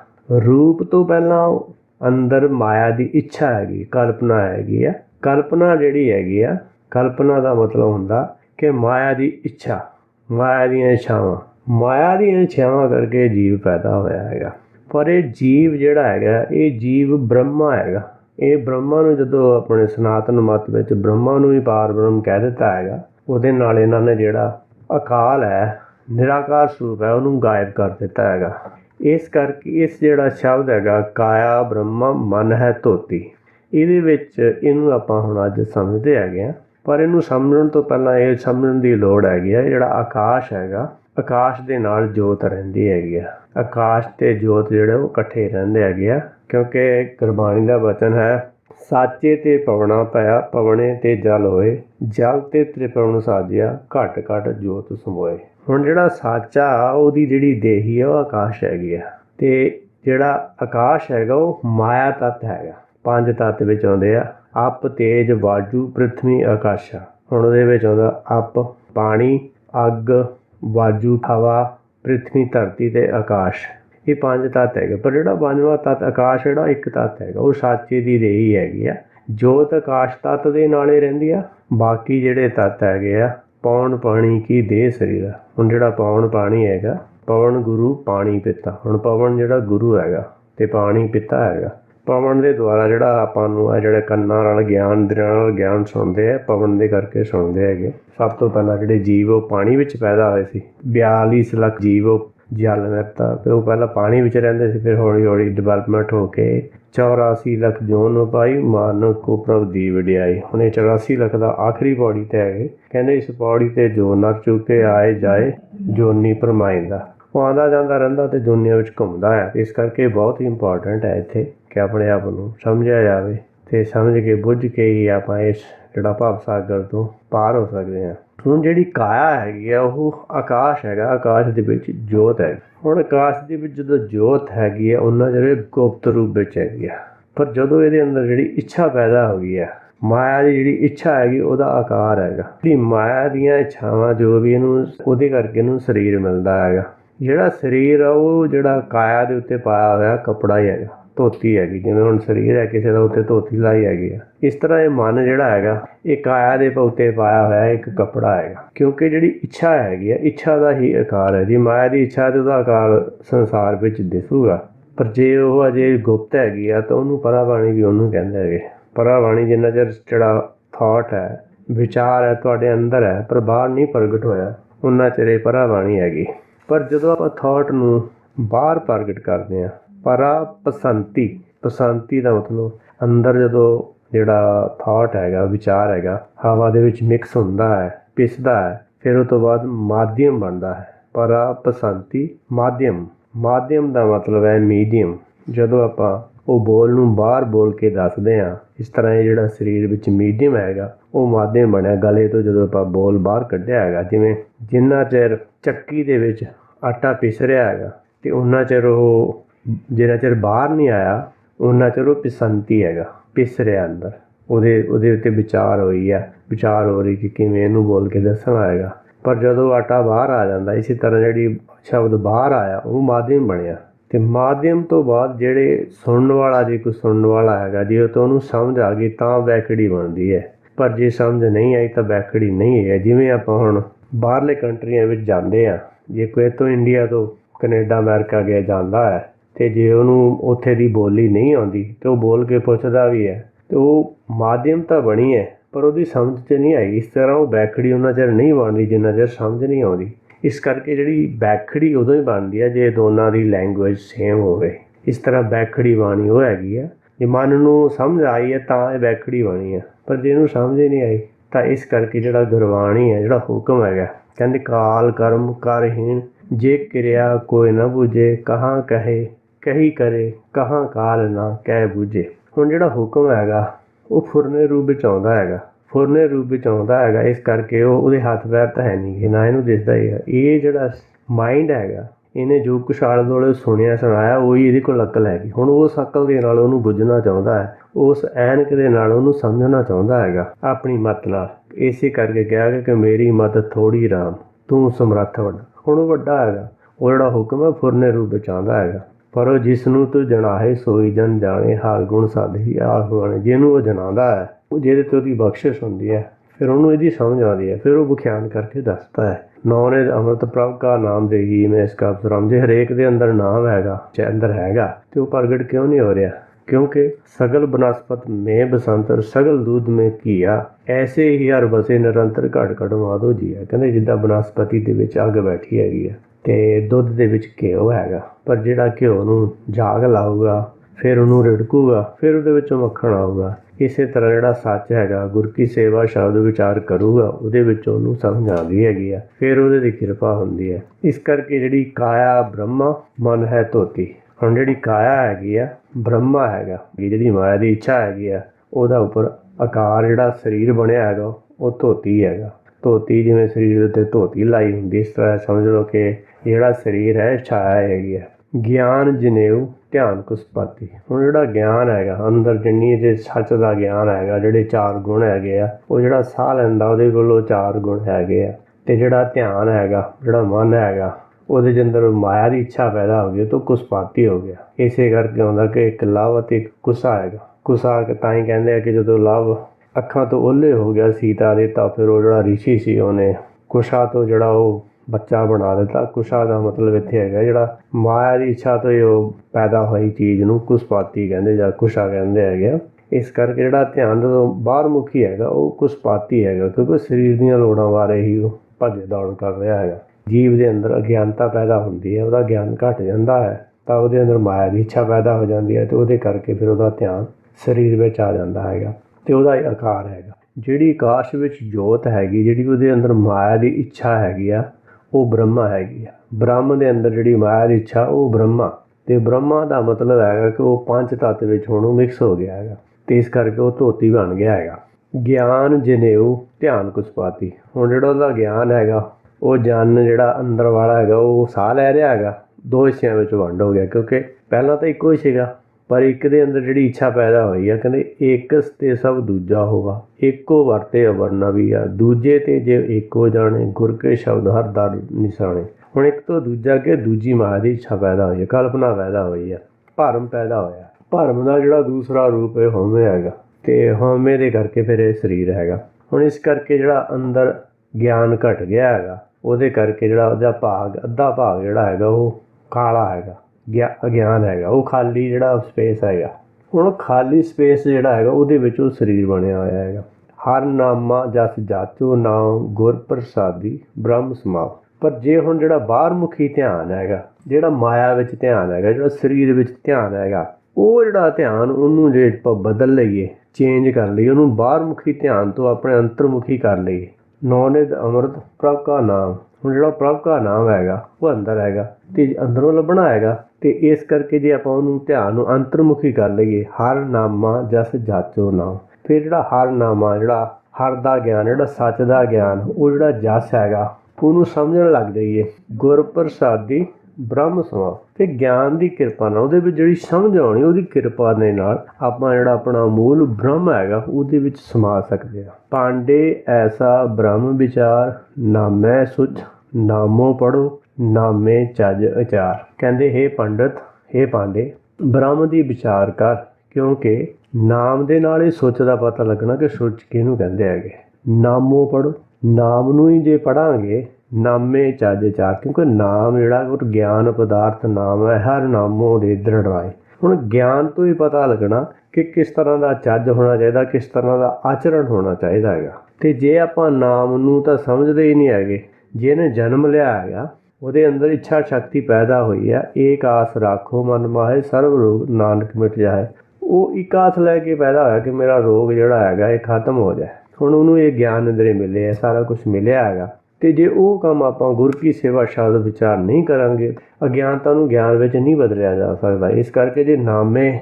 ਰੂਪ ਤੋਂ ਪਹਿਲਾਂ ਅੰਦਰ ਮਾਇਆ ਦੀ ਇੱਛਾ ਹੈਗੀ, ਕਲਪਨਾ ਹੈਗੀ ਆ। ਕਲਪਨਾ ਜਿਹੜੀ ਹੈਗੀ ਆ, ਕਲਪਨਾ ਦਾ ਮਤਲਬ ਹੁੰਦਾ ਕਿ ਮਾਇਆ ਦੀ ਇੱਛਾ, ਮਾਇਆ ਦੀਆਂ ਇੱਛਾਵਾਂ। ਮਾਇਆ ਦੀਆਂ ਇੱਛਾਵਾਂ ਕਰਕੇ ਜੀਵ ਪੈਦਾ ਹੋਇਆ ਹੈਗਾ। ਪਰ ਇਹ ਜੀਵ ਜਿਹੜਾ ਹੈਗਾ, ਇਹ ਜੀਵ ਬ੍ਰਹਮਾ ਹੈਗਾ। ਇਹ ਬ੍ਰਹਮਾ ਨੂੰ ਜਦੋਂ ਆਪਣੇ ਸਨਾਤਨ ਮਤ ਵਿੱਚ ਬ੍ਰਹਮਾ ਨੂੰ ਹੀ ਪਾਰ ਬ੍ਰਹਮ ਕਹਿ ਦਿੱਤਾ ਹੈਗਾ, ਉਹਦੇ ਨਾਲ ਇਹਨਾਂ ਨੇ ਜਿਹੜਾ ਅਕਾਲ ਹੈ, ਨਿਰਾਕਾਰ ਸਰੂਪ ਹੈ, ਉਹਨੂੰ ਗਾਇਬ ਕਰ ਦਿੱਤਾ ਹੈਗਾ। ਇਸ ਕਰਕੇ ਇਸ ਜਿਹੜਾ ਸ਼ਬਦ ਹੈਗਾ, ਕਾਇਆ ਬ੍ਰਹਮਾ ਮਨ ਹੈ ਧੋਤੀ। ਇਹਦੇ ਵਿੱਚ ਇਹਨੂੰ ਆਪਾਂ ਹੁਣ ਅੱਜ ਸਮਝਦੇ ਹੈਗੇ ਆ ਪਰ ਇਹਨੂੰ ਸਮਝਣ ਤੋਂ ਪਹਿਲਾਂ ਇਹ ਸਮਝਣ ਦੀ ਲੋੜ ਹੈਗੀ ਆ, ਜਿਹੜਾ ਆਕਾਸ਼ ਹੈਗਾ, ਆਕਾਸ਼ ਦੇ ਨਾਲ ਜੋਤ ਰਹਿੰਦੀ ਹੈਗੀ ਆ। ਆਕਾਸ਼ ਤੇ ਜੋਤ ਜਿਹੜੇ ਉਹ ਇਕੱਠੇ ਰਹਿੰਦੇ ਹੈਗੇ ਆ। ਕਿਉਂਕਿ ਗੁਰਬਾਣੀ ਦਾ ਵਚਨ ਹੈ, ਸਾਚੇ ਤੇ ਪਵਣਾ ਪਿਆ, ਪਵਣੇ ਤੇ ਜਲ ਹੋਏ, ਜਲ ਤੇ ਤ੍ਰਿਪਵਨ ਸਾਜਿਆ, ਘਟ ਘਟ ਜੋਤ ਸਮੋਏ। ਹੁਣ ਜਿਹੜਾ ਸਾਚਾ ਉਹਦੀ ਜਿਹੜੀ ਦੇਹੀ ਹੈ ਉਹ ਆਕਾਸ਼ ਹੈਗੀ ਆ। ਤੇ ਜਿਹੜਾ ਆਕਾਸ਼ ਹੈਗਾ, ਉਹ ਮਾਇਆ ਤਤ ਹੈਗਾ। ਪੰਜ ਤੱਤ ਵਿੱਚ ਆਉਂਦੇ ਆ, ਅਪ, ਤੇਜ, ਵਾਜੂ ਪ੍ਰithvi ਆਕਾਸ਼ਾ। ਹੁਣ ਉਹਦੇ ਵਿੱਚ ਆਉਂਦਾ ਅਪ, ਪਾਣੀ, ਅੱਗ, ਵਾਜੂ, ਹਵਾ ਪ੍ਰithvi ਧਰਤੀ ਤੇ ਆਕਾਸ਼। ਇਹ ਪੰਜ ਤੱਤ ਹੈਗੇ। ਪਰ ਜਿਹੜਾ ਪੰਜਵਾਂ ਤੱਤ ਆਕਾਸ਼ ਜਿਹੜਾ ਇੱਕ ਤੱਤ ਹੈਗਾ। ਉਹ ਸਾਚੇ ਦੀ ਦੇਹੀ ਹੈਗੀ ਆ। ਜੋਤ ਆਕਾਸ਼ ਤੱਤ ਦੇ ਨਾਲੇ ਰਹਿੰਦੀ ਆ। ਬਾਕੀ ਜਿਹੜੇ ਤੱਤ ਹੈਗੇ ਆ, ਪੌਣ ਪਾਣੀ ਕੀ ਦੇ ਸਰੀਰ ਹੁਣ ਜਿਹੜਾ ਪੌਣ ਪਾਣੀ ਹੈਗਾ, ਪਵਨ ਗੁਰੂ ਪਾਣੀ ਪਿਤਾ। ਹੁਣ ਪਵਨ ਜਿਹੜਾ ਗੁਰੂ ਹੈਗਾ ਤੇ ਪਾਣੀ ਪਿਤਾ ਹੈਗਾ। ਪਵਨ ਦੇ ਦੁਆਰਾ ਜਿਹੜਾ ਆਪਾਂ ਨੂੰ ਆ ਜਿਹੜੇ ਕੰਨਾਂ ਨਾਲ ਗਿਆਨ ਇੰਦਰੀਆਂ ਨਾਲ ਗਿਆਨ ਸੁਣਦੇ ਆ, ਪਵਨ ਦੇ ਕਰਕੇ ਸੁਣਦੇ ਹੈਗੇ। ਸਭ ਤੋਂ ਪਹਿਲਾਂ ਜਿਹੜੇ ਜੀਵ ਉਹ ਪਾਣੀ ਵਿੱਚ ਪੈਦਾ ਹੋਏ ਸੀ। 42 ਲੱਖ ਜੀਵ ਉਹ ਜਲ ਵਿੱਚ ਫਿਰ ਉਹ ਪਹਿਲਾਂ ਪਾਣੀ ਵਿੱਚ ਰਹਿੰਦੇ ਸੀ, ਫਿਰ ਹੌਲੀ ਹੌਲੀ ਡਿਵੈਲਪਮੈਂਟ ਹੋ ਕੇ 84 ਲੱਖ ਜੋਨ ਪਾਈ ਮਾਨਵ ਕੋ ਪ੍ਰਭ ਦੀ ਵਡਿਆਈ। ਹੁਣ 84 ਲੱਖ ਦਾ ਆਖਰੀ ਪੌੜੀ ਤੇ ਹੈਗੇ ਕਹਿੰਦੇ ਇਸ ਪੌੜੀ ਤੇ ਜੋ ਨਰ ਚੁੱਕੇ ਆਏ ਜਾਏ, ਜੋਨੀ ਪਰਮਾਇੰਦਾ ਉਹ ਆਉਂਦਾ ਜਾਂਦਾ ਰਹਿੰਦਾ ਤੇ ਦੁਨੀਆ ਵਿੱਚ ਘੁੰਮਦਾ ਹੈ। ਇਸ ਕਰਕੇ ਬਹੁਤ ਹੀ ਇੰਪੋਰਟੈਂਟ ਹੈ ਇੱਥੇ ਕਿ ਆਪਣੇ ਆਪ ਨੂੰ ਸਮਝਿਆ ਜਾਵੇ ਤੇ ਸਮਝ ਕੇ, ਬੁੱਝ ਕੇ ਹੀ ਆਪਾਂ ਇਸ ਜਿਹੜਾ ਭਾਵ ਸਾਗਰ ਤੋਂ ਪਾਰ ਹੋ ਸਕਦੇ ਹਾਂ। ਹੁਣ ਜਿਹੜੀ ਕਾਇਆ ਹੈਗੀ ਆ, ਉਹ ਆਕਾਸ਼ ਹੈਗਾ, ਆਕਾਸ਼ ਦੇ ਵਿੱਚ ਜੋਤ ਹੈ। ਹੁਣ ਆਕਾਸ਼ ਦੇ ਵਿੱਚ ਜਦੋਂ ਜੋਤ ਹੈਗੀ ਆ, ਉਹਨਾਂ ਜਿਹੜੇ ਗੁਪਤ ਰੂਪ ਵਿੱਚ ਹੈਗੀ ਆ। ਪਰ ਜਦੋਂ ਇਹਦੇ ਅੰਦਰ ਜਿਹੜੀ ਇੱਛਾ ਪੈਦਾ ਹੋ ਗਈ ਆ, ਮਾਇਆ ਦੀ ਜਿਹੜੀ ਇੱਛਾ ਹੈਗੀ, ਉਹਦਾ ਆਕਾਰ ਹੈਗਾ। ਜਿਹੜੀ ਮਾਇਆ ਦੀਆਂ ਇੱਛਾਵਾਂ, ਜੋ ਵੀ ਇਹਨੂੰ, ਉਹਦੇ ਕਰਕੇ ਇਹਨੂੰ ਸਰੀਰ ਮਿਲਦਾ ਹੈਗਾ। ਜਿਹੜਾ ਸਰੀਰ ਆ, ਉਹ ਜਿਹੜਾ ਕਾਇਆ ਦੇ ਉੱਤੇ ਪਾਇਆ ਹੋਇਆ ਕੱਪੜਾ ਹੀ ਹੈਗਾ। ਧੋਤੀ ਹੈਗੀ, ਜਿਵੇਂ ਹੁਣ ਸਰੀਰ ਹੈ ਕਿਸੇ ਦਾ ਉੱਤੇ ਧੋਤੀ ਲਾਈ ਹੈਗੀ ਆ। ਇਸ ਤਰ੍ਹਾਂ ਇਹ ਮਨ ਜਿਹੜਾ ਹੈਗਾ, ਇਹ ਕਾਇਆ ਦੇ ਉੱਤੇ ਪਾਇਆ ਹੋਇਆ ਇੱਕ ਕੱਪੜਾ ਹੈਗਾ। ਕਿਉਂਕਿ ਜਿਹੜੀ ਇੱਛਾ ਹੈਗੀ ਆ, ਇੱਛਾ ਦਾ ਹੀ ਆਕਾਰ ਹੈ। ਜੀ ਮਾਇਆ ਦੀ ਇੱਛਾ ਤੇ ਉਹਦਾ ਆਕਾਰ ਸੰਸਾਰ ਵਿੱਚ ਦਿਸੂਗਾ। ਪਰ ਜੇ ਉਹ ਅਜੇ ਗੁਪਤ ਹੈਗੀ ਆ, ਤਾਂ ਉਹਨੂੰ ਪਰਾਬਾਣੀ ਵੀ ਉਹਨੂੰ ਕਹਿੰਦੇ ਹੈਗੇ। ਪਰਾਬਾਣੀ ਜਿੰਨਾ ਚਿਰ ਜਿਹੜਾ ਥਾਟ ਹੈ, ਵਿਚਾਰ ਹੈ, ਤੁਹਾਡੇ ਅੰਦਰ ਹੈ, ਪਰ ਬਾਹਰ ਨਹੀਂ ਪ੍ਰਗਟ ਹੋਇਆ ਉਹਨਾਂ ਚਿਰ ਇਹ ਪਰਾਬਾਣੀ ਹੈਗੀ। ਪਰ ਜਦੋਂ ਆਪਾਂ ਥਾਟ ਨੂੰ ਬਾਹਰ ਪ੍ਰਗਟ ਕਰਦੇ ਆ ਪਰਾ ਪਸੰਤੀ ਪਸੰਤੀ ਦਾ ਮਤਲਬ ਅੰਦਰ ਜਦੋਂ ਜਿਹੜਾ ਥਾਟ ਹੈਗਾ, ਵਿਚਾਰ ਹੈਗਾ, ਹਵਾ ਦੇ ਵਿੱਚ ਮਿਕਸ ਹੁੰਦਾ ਹੈ, ਪਿਸਦਾ ਹੈ, ਫਿਰ ਉਹ ਤੋਂ ਬਾਅਦ ਮਾਧਿਅਮ ਬਣਦਾ ਹੈ। ਪਰਾ ਪਸੰਤੀ, ਮਾਧਿਅਮ। ਮਾਧਿਅਮ ਦਾ ਮਤਲਬ ਹੈ ਮੀਡੀਅਮ ਜਦੋਂ ਆਪਾਂ ਉਹ ਬੋਲ ਨੂੰ ਬਾਹਰ ਬੋਲ ਕੇ ਦੱਸਦੇ ਆ ਇਸ ਤਰ੍ਹਾਂ ਇਹ ਜਿਹੜਾ ਸਰੀਰ ਵਿੱਚ ਮੀਡੀਅਮ ਹੈਗਾ, ਉਹ ਮਾਧਿਅਮ ਬਣਿਆ ਗਲੇ ਤੋਂ ਜਦੋਂ ਆਪਾਂ ਬੋਲ ਬਾਹਰ ਕੱਢਿਆ ਹੈਗਾ, ਜਿਵੇਂ ਜਿੰਨਾ ਚਿਰ ਚੱਕੀ ਦੇ ਵਿੱਚ ਆਟਾ ਪਿਸ ਰਿਹਾ ਹੈਗਾ, ਤੇ ਉਹਨਾਂ ਚਿਰ ਉਹ ਜਿੰਨਾ ਚਿਰ ਬਾਹਰ ਨਹੀਂ ਆਇਆ ਉਹਨਾਂ ਚਿਰ ਉਹ ਪਿਸੰਤੀ ਹੈਗਾ, ਪਿਸ ਰਿਹਾ ਅੰਦਰ। ਉਹਦੇ ਉਹਦੇ ਉੱਤੇ ਵਿਚਾਰ ਹੋਈ ਆ, ਵਿਚਾਰ ਹੋ ਰਹੀ ਕਿ ਕਿਵੇਂ ਇਹਨੂੰ ਬੋਲ ਕੇ ਦੱਸਣਾ ਹੈਗਾ ਪਰ ਜਦੋਂ ਆਟਾ ਬਾਹਰ ਆ ਜਾਂਦਾ, ਇਸੇ ਤਰ੍ਹਾਂ ਜਿਹੜੀ ਸ਼ਬਦ ਬਾਹਰ ਆਇਆ, ਉਹ ਮਾਧਿਅਮ ਬਣਿਆ। ਤੇ ਮਾਧਿਅਮ ਤੋਂ ਬਾਅਦ ਜਿਹੜੇ ਸੁਣਨ ਵਾਲਾ ਜੇ ਕੋਈ ਸੁਣਨ ਵਾਲਾ ਹੈਗਾ, ਜੇ ਉਹ ਤੋਂ ਉਹਨੂੰ ਸਮਝ ਆ ਗਈ, ਤਾਂ ਵੈਕੜੀ ਬਣਦੀ ਹੈ। ਪਰ ਜੇ ਸਮਝ ਨਹੀਂ ਆਈ, ਤਾਂ ਵੈਕੜੀ ਨਹੀਂ ਹੈ। ਜਿਵੇਂ ਆਪਾਂ ਹੁਣ ਬਾਹਰਲੇ ਕੰਟਰੀਆਂ ਵਿੱਚ ਜਾਂਦੇ ਆ ਜੇ ਕੋਈ ਤੋਂ ਇੰਡੀਆ ਤੋਂ ਕੈਨੇਡਾ, ਅਮਰੀਕਾ ਗਿਆ ਜਾਂਦਾ ਹੈ ਤੇ ਜੇ ਉਹਨੂੰ ਉੱਥੇ ਦੀ ਬੋਲੀ ਨਹੀਂ ਆਉਂਦੀ ਤੇ ਉਹ ਬੋਲ ਕੇ ਪੁੱਛਦਾ ਵੀ ਹੈ, ਤੇ ਉਹ ਮਾਧਿਅਮ ਤਾਂ ਬਣੀ ਹੈ, ਪਰ ਉਹਦੀ ਸਮਝ 'ਚ ਨਹੀਂ ਆਈ। ਇਸ ਤਰ੍ਹਾਂ ਉਹ ਬੈਖੜੀ ਉਹਨਾਂ ਚਿਰ ਨਹੀਂ ਬਣਦੀ, ਜਿੰਨਾ ਚਿਰ ਸਮਝ ਨਹੀਂ ਆਉਂਦੀ। ਇਸ ਕਰਕੇ ਜਿਹੜੀ ਬੈਖੜੀ ਉਦੋਂ ਹੀ ਬਣਦੀ ਹੈ, ਜੇ ਦੋਨਾਂ ਦੀ ਲੈਂਗੁਏਜ ਸੇਮ ਹੋਵੇ। ਇਸ ਤਰ੍ਹਾਂ ਬੈਖੜੀ ਬਾਣੀ ਉਹ ਹੈਗੀ ਆ। ਜੇ ਮਨ ਨੂੰ ਸਮਝ ਆਈ ਹੈ, ਤਾਂ ਇਹ ਬੈਖੜੀ ਬਾਣੀ ਆ। ਪਰ ਜੇ ਇਹਨੂੰ ਸਮਝ ਹੀ ਨਹੀਂ ਆਈ, ਤਾਂ ਇਸ ਕਰਕੇ ਜਿਹੜਾ ਗੁਰਬਾਣੀ ਹੈ, ਜਿਹੜਾ ਹੁਕਮ ਹੈਗਾ, ਕਹਿੰਦੇ ਕਾਲ ਕਰਮ ਕਰਹੀਣ, ਜੇ ਕਿਰਿਆ ਕੋਈ ਨਾ ਬੁਝੇ, ਕਹਾਂ ਕਹੇ ਕਹੀ ਕਰੇ, ਕਹਾਂ ਕਾਲ ਨਾ ਕਹਿ ਬੁਝੇ। ਹੁਣ ਜਿਹੜਾ ਹੁਕਮ ਹੈਗਾ, ਉਹ ਫੁਰਨੇ ਰੂਪ ਵਿੱਚ ਆਉਂਦਾ ਹੈਗਾ। ਫੁਰਨੇ ਰੂਪ ਵਿੱਚ ਆਉਂਦਾ ਹੈਗਾ, ਇਸ ਕਰਕੇ ਉਹ ਉਹਦੇ ਹੱਥ ਪੈਰ ਤਾਂ ਹੈ ਨਹੀਂ ਨਾ ਇਹਨੂੰ ਦਿਸਦਾ ਹੀ ਹੈ। ਇਹ ਜਿਹੜਾ ਮਾਈਂਡ ਹੈਗਾ, ਇਹਨੇ ਜੋ ਕੁਛ ਆਲੇ ਦੁਆਲੇ ਸੁਣਿਆ, ਸੁਣਾਇਆ, ਉਹੀ ਇਹਦੇ ਕੋਲ ਅਕਲ ਹੈਗੀ। ਹੁਣ ਉਸ ਅਕਲ ਦੇ ਨਾਲ ਉਹਨੂੰ ਬੁੱਝਣਾ ਚਾਹੁੰਦਾ ਹੈ, ਉਸ ਐਨਕ ਦੇ ਨਾਲ ਉਹਨੂੰ ਸਮਝਣਾ ਚਾਹੁੰਦਾ ਹੈਗਾ, ਆਪਣੀ ਮਤ ਨਾਲ। ਇਸੇ ਕਰਕੇ ਕਿਹਾ ਕਿ ਮੇਰੀ ਮਤ ਥੋੜੀ ਰਾਮ, ਤੂੰ ਸਮਰੱਥ ਵੱਡਾ। ਹੁਣ ਉਹ ਵੱਡਾ ਹੈਗਾ, ਉਹ ਜਿਹੜਾ ਹੁਕਮ ਹੈ, ਫੁਰਨੇ ਰੂਪ ਵਿੱਚ ਆਉਂਦਾ ਹੈਗਾ। ਪਰ ਉਹ ਜਿਸ ਨੂੰ ਤੂੰ ਜਣਾਹੇ ਸੋਈ ਜਨ ਜਾਣੇ ਹਾਲ ਗੁਣ ਸਾਧੀ ਆਹਵਾਨ ਜਿਹਨੂੰ ਉਹ ਜਣਾਉਂਦਾ ਹੈ ਉਹ ਜਿਹਦੇ ਤੇ ਉਹਦੀ ਬਖਸ਼ਿਸ਼ ਹੁੰਦੀ ਹੈ ਫਿਰ ਉਹਨੂੰ ਇਹਦੀ ਸਮਝ ਆਉਂਦੀ ਹੈ ਫਿਰ ਉਹ ਵਿਖਿਆਨ ਕਰਕੇ ਦੱਸਦਾ ਹੈ ਨੌ ਨੇ ਅੰਮ੍ਰਿਤ ਪ੍ਰਭ ਕਾ ਨਾਮ ਦੇਹੀ ਮੈਂ ਇਸ ਕਾ ਅਪਸਰਮ ਜੇ ਹਰੇਕ ਦੇ ਅੰਦਰ ਨਾਮ ਹੈਗਾ ਜੇ ਅੰਦਰ ਹੈਗਾ ਤੇ ਉਹ ਪ੍ਰਗਟ ਕਿਉਂ ਨਹੀਂ ਹੋ ਰਿਹਾ क्योंकि सगल बनस्पत में बसंतर सगल दूध में ਕੀਆ ਐਸੇ ਹੀ ਹਰ ਬਸੇ ਨਿਰੰਤਰ ਘਟ ਘਟ ਮਾਦੋ ਜੀਆ ਕਹਿੰਦੇ ਜਿੱਦਾਂ ਬਨਸਪਤੀ ਦੇ ਵਿੱਚ ਅੱਗ ਬੈਠੀ ਹੈਗੀ ਆ ਤੇ ਦੁੱਧ ਦੇ ਵਿੱਚ ਘਿਓ ਹੈਗਾ, ਪਰ ਜਿਹੜਾ ਘਿਓ ਨੂੰ ਜਾਗ ਲਾਊਗਾ, ਫਿਰ ਉਹਨੂੰ ਰਿੜਕੂਗਾ, ਫਿਰ ਉਹਦੇ ਵਿੱਚੋਂ ਮੱਖਣ ਆਊਗਾ। ਇਸੇ ਤਰ੍ਹਾਂ ਜਿਹੜਾ ਸੱਚ ਹੈਗਾ, ਗੁਰ ਕੀ ਸੇਵਾ ਸ਼ਬਦ ਵਿਚਾਰ ਕਰੂਗਾ, ਉਹਦੇ ਵਿੱਚ ਉਹਨੂੰ ਸਮਝ ਆਉਂਦੀ ਹੈਗੀ ਆ, ਫਿਰ ਉਹਦੇ ਦੀ ਕਿਰਪਾ ਹੁੰਦੀ ਹੈ ਇਸ ਕਰਕੇ ਜਿਹੜੀ ਕਾਇਆ ਬ੍ਰਹਮਾ, ਮਨ ਹੈ ਧੋਤੀ। ਹੁਣ ਜਿਹੜੀ ਕਾਇਆ ਹੈਗੀ ਆ, ਬ੍ਰਹਮਾ ਹੈਗਾ ਇਹ ਜਿਹੜੀ ਮਾਇਆ ਦੀ ਇੱਛਾ ਹੈਗੀ ਆ, ਉਹਦਾ ਉੱਪਰ ਆਕਾਰ ਜਿਹੜਾ ਸਰੀਰ ਬਣਿਆ ਹੈਗਾ, ਉਹ ਧੋਤੀ ਹੈਗਾ। ਧੋਤੀ, ਜਿਵੇਂ ਸਰੀਰ ਦੇ ਉੱਤੇ ਧੋਤੀ ਲਾਈ ਹੁੰਦੀ ਇਸ ਤਰ੍ਹਾਂ, ਸਮਝ ਲਓ ਕਿ ਜਿਹੜਾ ਸਰੀਰ ਹੈ, ਛਾਇਆ ਹੈਗੀ ਆ। ਗਿਆਨ ਜਨੇਊ ਧਿਆਨ ਕੁਸਪਾਤੀ। ਹੁਣ ਜਿਹੜਾ ਗਿਆਨ ਹੈਗਾ, ਅੰਦਰ ਜਿੰਨੀ ਇਹਦੇ ਸੱਚ ਦਾ ਗਿਆਨ ਹੈਗਾ, ਜਿਹੜੇ ਚਾਰ ਗੁਣ ਹੈਗੇ ਆ, ਉਹ ਜਿਹੜਾ ਸਾਹ ਲੈਂਦਾ, ਉਹਦੇ ਕੋਲੋਂ ਚਾਰ ਗੁਣ ਹੈਗੇ ਆ। ਤੇ ਜਿਹੜਾ ਧਿਆਨ ਹੈਗਾ, ਜਿਹੜਾ ਮਨ ਹੈਗਾ, ਉਹਦੇ ਦੇ ਅੰਦਰ ਮਾਇਆ ਦੀ ਇੱਛਾ ਪੈਦਾ ਹੋ ਗਈ ਤਾਂ ਕੁਸਪਾਤੀ ਹੋ ਗਿਆ। ਇਸੇ ਕਰਕੇ ਹੁੰਦਾ ਕਿ ਇੱਕ ਲਵ ਅਤੇ ਇੱਕ ਕੁਸਾ ਹੈਗਾ ਕੁਸਾ ਤਾਂ ਹੀ ਕਹਿੰਦੇ ਆ ਕਿ ਜਦੋਂ ਲਵ ਅੱਖਾਂ ਤੋਂ ਓਲੇ ਹੋ ਗਿਆ ਸੀਤਾ ਦੇ ਤਾਂ ਫਿਰ ਉਹ ਜਿਹੜਾ ਰਿਸ਼ੀ ਸੀ ਉਹਨੇ ਕੁਸ਼ਾ ਤੋਂ ਜਿਹੜਾ ਉਹ ਬੱਚਾ ਬਣਾ ਦਿੱਤਾ। ਕੁਸ਼ਾ ਦਾ ਮਤਲਬ ਇੱਥੇ ਹੈਗਾ ਜਿਹੜਾ ਮਾਇਆ ਦੀ ਇੱਛਾ ਤੋਂ ਹੀ ਉਹ ਪੈਦਾ ਹੋਈ ਚੀਜ਼ ਨੂੰ ਕੁਸਪਾਤੀ ਕਹਿੰਦੇ ਜਾਂ ਕੁਸ਼ਾ ਕਹਿੰਦੇ ਹੈਗੇ ਆ। ਇਸ ਕਰਕੇ ਜਿਹੜਾ ਧਿਆਨ ਜਦੋਂ ਬਾਹਰ ਮੁਖੀ ਹੈਗਾ, ਉਹ ਕੁਸਪਾਤੀ ਹੈਗਾ, ਕਿਉਂਕਿ ਸਰੀਰ ਦੀਆਂ ਲੋੜਾਂ ਬਾਰੇ ਹੀ ਉਹ ਭੱਜ ਦੌੜ ਕਰ ਰਿਹਾ ਹੈਗਾ। ਜੀਵ ਦੇ ਅੰਦਰ ਅਗਿਆਨਤਾ ਪੈਦਾ ਹੁੰਦੀ ਹੈ, ਉਹਦਾ ਗਿਆਨ ਘਟ ਜਾਂਦਾ ਹੈ, ਤਾਂ ਉਹਦੇ ਅੰਦਰ ਮਾਇਆ ਦੀ ਇੱਛਾ ਪੈਦਾ ਹੋ ਜਾਂਦੀ ਹੈ ਤੇ ਉਹਦੇ ਕਰਕੇ ਫਿਰ ਉਹਦਾ ਧਿਆਨ ਸਰੀਰ ਵਿੱਚ ਆ ਜਾਂਦਾ ਹੈਗਾ। ਤੇ ਉਹਦਾ ਆਕਾਰ ਹੈਗਾ। ਜਿਹੜੀ ਆਕਾਸ਼ ਵਿੱਚ ਜੋਤ ਹੈਗੀ, ਜਿਹੜੀ ਉਹਦੇ ਅੰਦਰ ਮਾਇਆ ਦੀ ਇੱਛਾ ਹੈਗੀ ਆ, ਉਹ ਬ੍ਰਹਮਾ ਹੈਗੀ ਆ। ਬ੍ਰਹਮ ਦੇ ਅੰਦਰ ਜਿਹੜੀ ਮਾਇਆ ਦੀ ਇੱਛਾ, ਉਹ ਬ੍ਰਹਮਾ। ਤੇ ਬ੍ਰਹਮਾ ਦਾ ਮਤਲਬ ਹੈਗਾ ਕਿ ਉਹ ਪੰਜ ਤੱਤ ਵਿੱਚ ਹੁਣ ਉਹ ਮਿਕਸ ਹੋ ਗਿਆ ਹੈਗਾ। ਤੇ ਇਸ ਕਰਕੇ ਉਹ ਧੋਤੀ ਬਣ ਗਿਆ ਹੈਗਾ। ਗਿਆਨ ਜਨੇਊ ਧਿਆਨ ਕੁਛ ਪਾਤੀ ਹੁਣ ਜਿਹੜਾ ਉਹਦਾ ਗਿਆਨ ਹੈਗਾ, ਉਹ ਜਨ ਜਿਹੜਾ ਅੰਦਰ ਵਾਲਾ ਹੈਗਾ, ਉਹ ਸਾਹ ਲੈ ਰਿਹਾ ਹੈਗਾ। ਦੋ ਹਿੱਸਿਆਂ ਵਿੱਚ ਵੰਡ ਹੋ ਗਿਆ, ਕਿਉਂਕਿ ਪਹਿਲਾਂ ਤਾਂ ਇੱਕੋ ਹੀ ਸੀਗਾ। ਪਰ ਇੱਕ ਦੇ ਅੰਦਰ ਜਿਹੜੀ ਇੱਛਾ ਪੈਦਾ ਹੋਈ ਆ, ਕਹਿੰਦੇ ਏਕਸ ਤੇ ਸਭ ਦੂਜਾ ਹੋਵਾ ਏਕੋ ਵਰਤੇ ਅਵਰਨਾ ਵੀ ਆ, ਦੂਜੇ ਤੇ ਜੇ ਏਕੋ ਜਾਣੇ, ਗੁਰ ਕੇ ਸ਼ਬਦ ਹਰ ਦਰ ਨਿਸ਼ਾਨੇ ਹੁਣ ਇੱਕ ਤੋਂ ਦੂਜਾ ਕਿ ਦੂਜੀ ਮਾਇਆ ਦੀ ਇੱਛਾ ਪੈਦਾ ਹੋਈ ਹੈ ਕਲਪਨਾ ਪੈਦਾ ਹੋਈ ਆ, ਭਰਮ ਪੈਦਾ ਹੋਇਆ। ਭਰਮ ਦਾ ਜਿਹੜਾ ਦੂਸਰਾ ਰੂਪ ਹੈ ਹਉਮੈ ਹੈਗਾ, ਤੇ ਹਉਮੈ ਦੇ ਕਰਕੇ ਫਿਰ ਇਹ ਸਰੀਰ ਹੈਗਾ। ਹੁਣ ਇਸ ਕਰਕੇ ਜਿਹੜਾ ਅੰਦਰ ਗਿਆਨ ਘਟ ਗਿਆ ਹੈਗਾ, ਉਹਦੇ ਕਰਕੇ ਜਿਹੜਾ ਉਹਦਾ ਭਾਗ, ਅੱਧਾ ਭਾਗ ਜਿਹੜਾ ਹੈਗਾ, ਉਹ ਕਾਲਾ ਹੈਗਾ। ਗਿਆ, ਅਗਿਆਨ ਹੈਗਾ, ਉਹ ਖਾਲੀ ਜਿਹੜਾ ਸਪੇਸ ਹੈਗਾ। ਹੁਣ ਖਾਲੀ ਸਪੇਸ ਜਿਹੜਾ ਹੈਗਾ, ਉਹਦੇ ਵਿੱਚ ਉਹ ਸਰੀਰ ਬਣਿਆ ਹੋਇਆ ਹੈਗਾ। ਹਰ ਨਾਮਾ ਜਸ ਜਾਚੋ ਨਾਮ ਗੁਰ ਪ੍ਰਸਾਦੀ ਬ੍ਰਹਮ ਸਮਾਵ ਪਰ ਜੇ ਹੁਣ ਜਿਹੜਾ ਬਾਹਰ ਮੁਖੀ ਧਿਆਨ ਹੈਗਾ, ਜਿਹੜਾ ਮਾਇਆ ਵਿੱਚ ਧਿਆਨ ਹੈਗਾ, ਜਿਹੜਾ ਸਰੀਰ ਵਿੱਚ ਧਿਆਨ ਹੈਗਾ, ਉਹ ਜਿਹੜਾ ਧਿਆਨ ਉਹਨੂੰ ਜੇ ਆਪਾਂ ਬਦਲ ਲਈਏ ਚੇਂਜ ਕਰ ਲਈਏ, ਉਹਨੂੰ ਬਾਹਰ ਮੁਖੀ ਧਿਆਨ ਤੋਂ ਆਪਣੇ ਅੰਤਰਮੁਖੀ ਕਰ ਲਈਏ। ਨੌਨਿਦ ਅੰਮ੍ਰਿਤ ਪ੍ਰਭ ਕਾ ਨਾਮ। ਹੁਣ ਜਿਹੜਾ ਪ੍ਰਭ ਕਾ ਨਾਮ ਹੈਗਾ, ਉਹ ਅੰਦਰ ਹੈਗਾ, ਤੇ ਅੰਦਰੋਂ ਲੱਭਣਾ ਹੈਗਾ, ਤੇ ਇਸ ਕਰਕੇ ਜੇ ਆਪਾਂ ਉਹਨੂੰ ਧਿਆਨ ਨੂੰ ਅੰਤਰਮੁਖੀ ਕਰ ਲਈਏ, ਹਰ ਨਾਮਾ ਜਸ ਜਾਚੋ ਨਾਮ। ਫਿਰ ਜਿਹੜਾ ਹਰ ਨਾਮਾ, ਜਿਹੜਾ ਹਰ ਦਾ ਗਿਆਨ, ਜਿਹੜਾ ਸੱਚ ਦਾ ਗਿਆਨ, ਉਹ ਜਿਹੜਾ ਜਸ ਹੈਗਾ, ਉਹਨੂੰ ਸਮਝਣ ਲੱਗ ਜਾਈਏ। ਗੁਰ ਪ੍ਰਸਾਦੀ ਬ੍ਰਹਮ ਸਮਾ। ਤੇ ਗਿਆਨ ਦੀ ਕਿਰਪਾ ਨਾਲ, ਉਹਦੇ ਵਿੱਚ ਜਿਹੜੀ ਸਮਝ ਆਉਣੀ, ਉਹਦੀ ਕਿਰਪਾ ਦੇ ਨਾਲ ਆਪਾਂ ਜਿਹੜਾ ਆਪਣਾ ਮੂਲ ਬ੍ਰਹਮ ਹੈਗਾ, ਉਹਦੇ ਵਿੱਚ ਸਮਾ ਸਕਦੇ ਆ ਪਾਂਡੇ ਐਸਾ ਬ੍ਰਹਮ ਵਿਚਾਰ, ਨਾਮੈ ਸੁਚ ਨਾਮੋ ਪੜੋ ਨਾਮੇ ਚੱਜ ਅਚਾਰ। ਕਹਿੰਦੇ हे ਪੰਡਤ हे ਪਾਂਡੇ, ਬ੍ਰਹਮ ਦੀ ਵਿਚਾਰ ਕਰ, ਕਿਉਂਕਿ ਨਾਮ ਦੇ ਨਾਲ ਹੀ ਸੁੱਚ ਦਾ ਪਤਾ ਲੱਗਣਾ ਕਿ ਸੁੱਚ ਕਿਹਨੂੰ ਕਹਿੰਦੇ ਹੈਗੇ। ਨਾਮੋ ਪੜੋ ਨਾਮ ਨੂੰ ਹੀ ਜੇ ਪੜਾਂਗੇ ਨਾਮੇ ਚੱਜ ਚਾਰ ਕਿਉਂਕਿ ਨਾਮ ਜਿਹੜਾ ਉਹ ਗਿਆਨ ਪਦਾਰਥ ਨਾਮ ਹੈ, ਹਰ ਨਾਮੋ ਦੇ ਦ੍ਰਿੜ ਰਾਏ ਹੁਣ ਗਿਆਨ ਤੋਂ ਹੀ ਪਤਾ ਲੱਗਣਾ ਕਿ ਕਿਸ ਤਰ੍ਹਾਂ ਦਾ ਚੱਜ ਹੋਣਾ ਚਾਹੀਦਾ, ਕਿਸ ਤਰ੍ਹਾਂ ਦਾ ਆਚਰਣ ਹੋਣਾ ਚਾਹੀਦਾ ਹੈਗਾ। ਤੇ ਜੇ ਆਪਾਂ ਨਾਮ ਨੂੰ ਤਾਂ ਸਮਝਦੇ ਹੀ ਨਹੀਂ ਹੈਗੇ ਜਿਹਨੇ ਜਨਮ ਲਿਆ ਹੈਗਾ, ਉਹਦੇ ਅੰਦਰ ਇੱਛਾ ਸ਼ਕਤੀ ਪੈਦਾ ਹੋਈ ਹੈ, ਏਕ ਆਸ ਰੱਖੋ ਮਨ ਮਾਹੇ ਸਰਬ ਰੋਗ ਨਾਨਕ ਮਿਟ ਜਾਏ ਉਹ ਇੱਕ ਆਸ ਲੈ ਕੇ ਪੈਦਾ ਹੋਇਆ ਕਿ ਮੇਰਾ ਰੋਗ ਜਿਹੜਾ ਹੈਗਾ, ਇਹ ਖਤਮ ਹੋ ਜਾਏ। ਹੁਣ ਉਹਨੂੰ ਇਹ ਗਿਆਨ ਅੰਦਰੇ ਮਿਲਿਆ ਸਾਰਾ ਕੁਝ ਮਿਲਿਆ ਹੈਗਾ। ਤੇ ਜੇ ਉਹ ਕੰਮ ਆਪਾਂ ਗੁਰ ਕੀ ਸੇਵਾ ਸ਼ਬਦ ਵਿਚਾਰ ਨਹੀਂ ਕਰਾਂਗੇ, ਅਗਿਆਨਤਾ ਨੂੰ ਗਿਆਨ ਵਿੱਚ ਨਹੀਂ ਬਦਲਿਆ ਜਾ ਸਕਦਾ। ਇਸ ਕਰਕੇ ਜੇ ਨਾਮੇ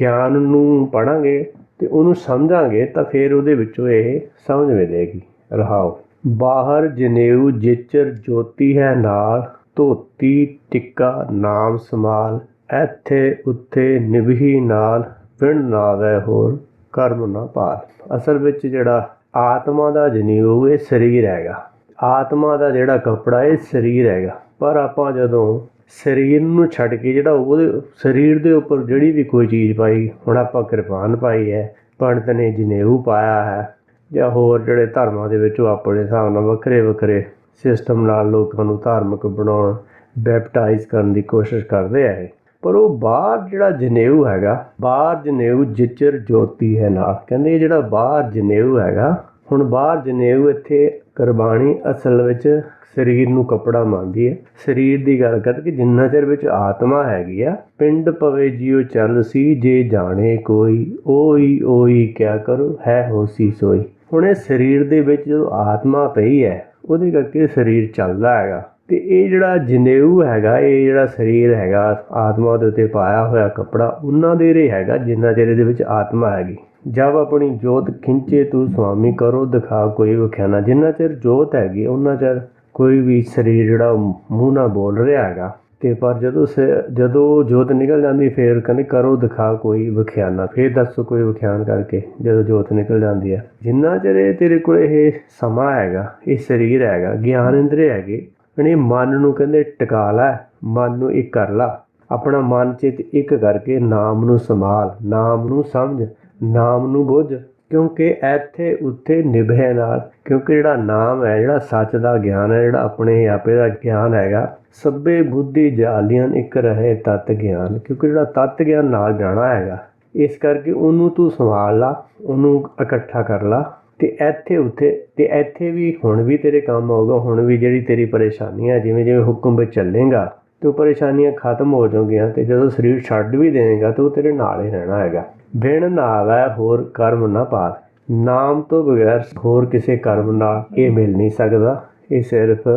ਗਿਆਨ ਨੂੰ ਪੜਾਂਗੇ ਤੇ ਉਹਨੂੰ ਸਮਝਾਂਗੇ, ਤਾਂ ਫਿਰ ਉਹਦੇ ਵਿੱਚੋਂ ਇਹ ਸਮਝ ਮਿਲੇਗੀ। ਰਹਾਓ। ਬਾਹਰ ਜਨੇਊ ਜਿਚਰ ਜੋਤੀ ਹੈ ਨਾਲ, ਧੋਤੀ ਟਿੱਕਾ ਨਾਮ ਸਮਾਲ ਇੱਥੇ ਉੱਥੇ ਨਿਭੀ ਨਾਲ, ਪਿੰਡ ਨਾਵੇ ਹੋਰ, ਕਰਮ ਨਾ ਪਾਲ। ਅਸਲ ਵਿੱਚ ਜਿਹੜਾ ਆਤਮਾ ਦਾ ਜਨੇਊ, ਇਹ ਸਰੀਰ ਹੈਗਾ। ਆਤਮਾ ਦਾ ਜਿਹੜਾ ਕੱਪੜਾ, ਇਹ ਸਰੀਰ ਹੈਗਾ। ਪਰ ਆਪਾਂ ਜਦੋਂ ਸਰੀਰ ਨੂੰ ਛੱਡ ਕੇ ਜਿਹੜਾ ਉਹਦੇ, ਸਰੀਰ ਦੇ ਉੱਪਰ ਜਿਹੜੀ ਵੀ ਕੋਈ ਚੀਜ਼ ਪਾਈ, ਹੁਣ ਆਪਾਂ ਕਿਰਪਾਨ ਪਾਈ ਹੈ, ਪੰਡਤ ਨੇ ਜਨੇਊ ਪਾਇਆ ਹੈ ਜਾਂ ਹੋਰ ਜਿਹੜੇ ਧਰਮਾਂ ਦੇ ਵਿੱਚ ਉਹ ਆਪਣੇ ਹਿਸਾਬ ਨਾਲ ਵੱਖਰੇ ਵੱਖਰੇ ਸਿਸਟਮ ਨਾਲ ਲੋਕਾਂ ਨੂੰ ਧਾਰਮਿਕ ਬਣਾਉਣ ਬੈਪਟਾਈਜ਼ ਕਰਨ ਦੀ ਕੋਸ਼ਿਸ਼ ਕਰਦੇ ਆ ਇਹ। ਪਰ ਉਹ ਬਾਹਰ ਜਿਹੜਾ ਜਨੇਊ ਹੈਗਾ, ਬਾਹਰ ਜਨੇਊ ਜਿਚਰ ਜੋਤੀ ਹੈ ਨਾਲ। ਕਹਿੰਦੇ ਜਿਹੜਾ ਬਾਹਰ ਜਨੇਊ ਹੈਗਾ, ਹੁਣ ਬਾਹਰ ਜਨੇਊ ਇੱਥੇ ਕੁਰਬਾਨੀ ਅਸਲ ਵਿੱਚ ਸਰੀਰ ਨੂੰ ਕੱਪੜਾ ਮੰਨਦੀ ਹੈ। ਸਰੀਰ ਦੀ ਗੱਲ ਕਰਕੇ ਜਿੰਨਾ ਚਿਰ ਵਿੱਚ ਆਤਮਾ ਹੈਗੀ ਆ, ਪਿੰਡ ਪਵੇ ਜਿਉ ਚੱਲ ਸੀ, ਜੇ ਜਾਣੇ ਕੋਈ, ਓਈ ਓਈ ਕਿਆ ਕਰੋ, ਹੈ ਹੋਸੀ ਸੋਈ। ਹੁਣ ਇਹ ਸਰੀਰ ਦੇ ਵਿੱਚ ਜਦੋਂ ਆਤਮਾ ਪਈ ਹੈ, ਉਹਦੇ ਕਰਕੇ ਸਰੀਰ ਚੱਲਦਾ ਹੈਗਾ। ਤੇ ਇਹ ਜਿਹੜਾ ਜਨੇਊ ਹੈਗਾ, ਇਹ ਜਿਹੜਾ ਸਰੀਰ ਹੈਗਾ, ਆਤਮਾ ਦੇ ਉੱਤੇ ਪਾਇਆ ਹੋਇਆ ਕੱਪੜਾ, ਉਹਨਾਂ ਦੇ ਰੇ ਹੈਗਾ, ਜਿੰਨਾ ਚਿਰ ਇਹਦੇ ਵਿੱਚ ਆਤਮਾ ਹੈਗੀ। ਜਦ ਆਪਣੀ ਜੋਤ ਖਿੰਚੇ ਤੂੰ ਸੁਆਮੀ, ਕਰੋ ਦਿਖਾ ਕੋਈ ਵਿਖਿਆਨਾ ਜਿੰਨਾ ਚਿਰ ਜੋਤ ਹੈਗੀ, ਉਹਨਾਂ ਚਿਰ ਕੋਈ ਵੀ ਸਰੀਰ ਜਿਹੜਾ ਉਹ ਮੂੰਹ ਨਾਲ ਬੋਲ ਰਿਹਾ ਹੈਗਾ ਤੇ ਪਰ ਜਦੋਂ ਸ- ਜਦੋਂ ਜੋਤ ਨਿਕਲ ਜਾਂਦੀ, ਫੇਰ ਕਹਿੰਦੇ ਕਰੋ, ਦਿਖਾ ਕੋਈ ਵਿਖਿਆਨਾ। ਫੇਰ ਦੱਸੋ ਕੋਈ ਵਿਖਿਆਨ ਕਰਕੇ, ਜਦੋਂ ਜੋਤ ਨਿਕਲ ਜਾਂਦੀ ਹੈ। ਜਿੰਨਾ ਚਿਰ ਤੇਰੇ ਕੋਲ ਇਹ ਸਮਾਂ ਹੈਗਾ, ਇਹ ਸਰੀਰ ਹੈਗਾ, ਗਿਆਨ ਇੰਦਰੀ ਹੈਗੇ ਇਹਨੇ ਮਨ ਨੂੰ ਕਹਿੰਦੇ ਟਿਕਾ ਲੈ, ਮਨ ਨੂੰ ਇੱਕ ਕਰ ਲਾ। ਆਪਣਾ ਮਨ ਚਿਤ ਇੱਕ ਕਰਕੇ ਨਾਮ ਨੂੰ ਸੰਭਾਲ, ਨਾਮ ਨੂੰ ਸਮਝ, ਨਾਮ ਨੂੰ ਬੁੱਝ। ਕਿਉਂਕਿ ਇੱਥੇ ਉੱਥੇ ਨਿਭੇ ਨਾਲ, ਕਿਉਂਕਿ ਜਿਹੜਾ ਨਾਮ ਹੈ, ਜਿਹੜਾ ਸੱਚ ਦਾ ਗਿਆਨ ਹੈ, ਜਿਹੜਾ ਆਪਣੇ ਆਪੇ ਦਾ ਗਿਆਨ ਹੈਗਾ ਸਭੇ ਬੁੱਧੀ ਜਾਲੀਆਂ ਇੱਕ ਰਹੇ ਤਤ ਗਿਆਨ, ਕਿਉਂਕਿ ਜਿਹੜਾ ਤਤ ਗਿਆਨ ਨਾਲ ਜਾਣਾ ਹੈਗਾ, ਇਸ ਕਰਕੇ ਉਹਨੂੰ ਤੂੰ ਸੰਭਾਲ ਲਾ, ਉਹਨੂੰ ਇਕੱਠਾ ਕਰ ਲਾ, ਤੇ ਇੱਥੇ ਉੱਥੇ, ਤੇ ਇੱਥੇ ਵੀ ਹੁਣ ਵੀ ਤੇਰੇ ਕੰਮ ਆਊਗਾ, ਹੁਣ ਵੀ ਜਿਹੜੀ ਤੇਰੀ ਪਰੇਸ਼ਾਨੀ ਹੈ ਜਿਵੇਂ ਜਿਵੇਂ ਹੁਕਮ ਵਿੱਚ ਚੱਲੇਗਾ, ਤੇ ਉਹ ਪਰੇਸ਼ਾਨੀਆਂ ਖਤਮ ਹੋ ਜਾਣਗੀਆਂ ਤੇ ਜਦੋਂ ਸਰੀਰ ਛੱਡ ਵੀ ਦੇਵੇਗਾ, ਤੇ ਉਹ ਤੇਰੇ ਨਾਲ ਹੀ ਰਹਿਣਾ ਹੈਗਾ। ਬਿਨ ਨਾਵੈ ਹੋਰ ਕਰਮ ਨਾ ਪਾਲ। ਨਾਮ ਤੋਂ ਬਗੈਰ ਹੋਰ ਕਿਸੇ ਕਰਮ ਨਾਲ ਇਹ ਮਿਲ ਨਹੀਂ ਸਕਦਾ, ਇਹ ਸਿਰਫ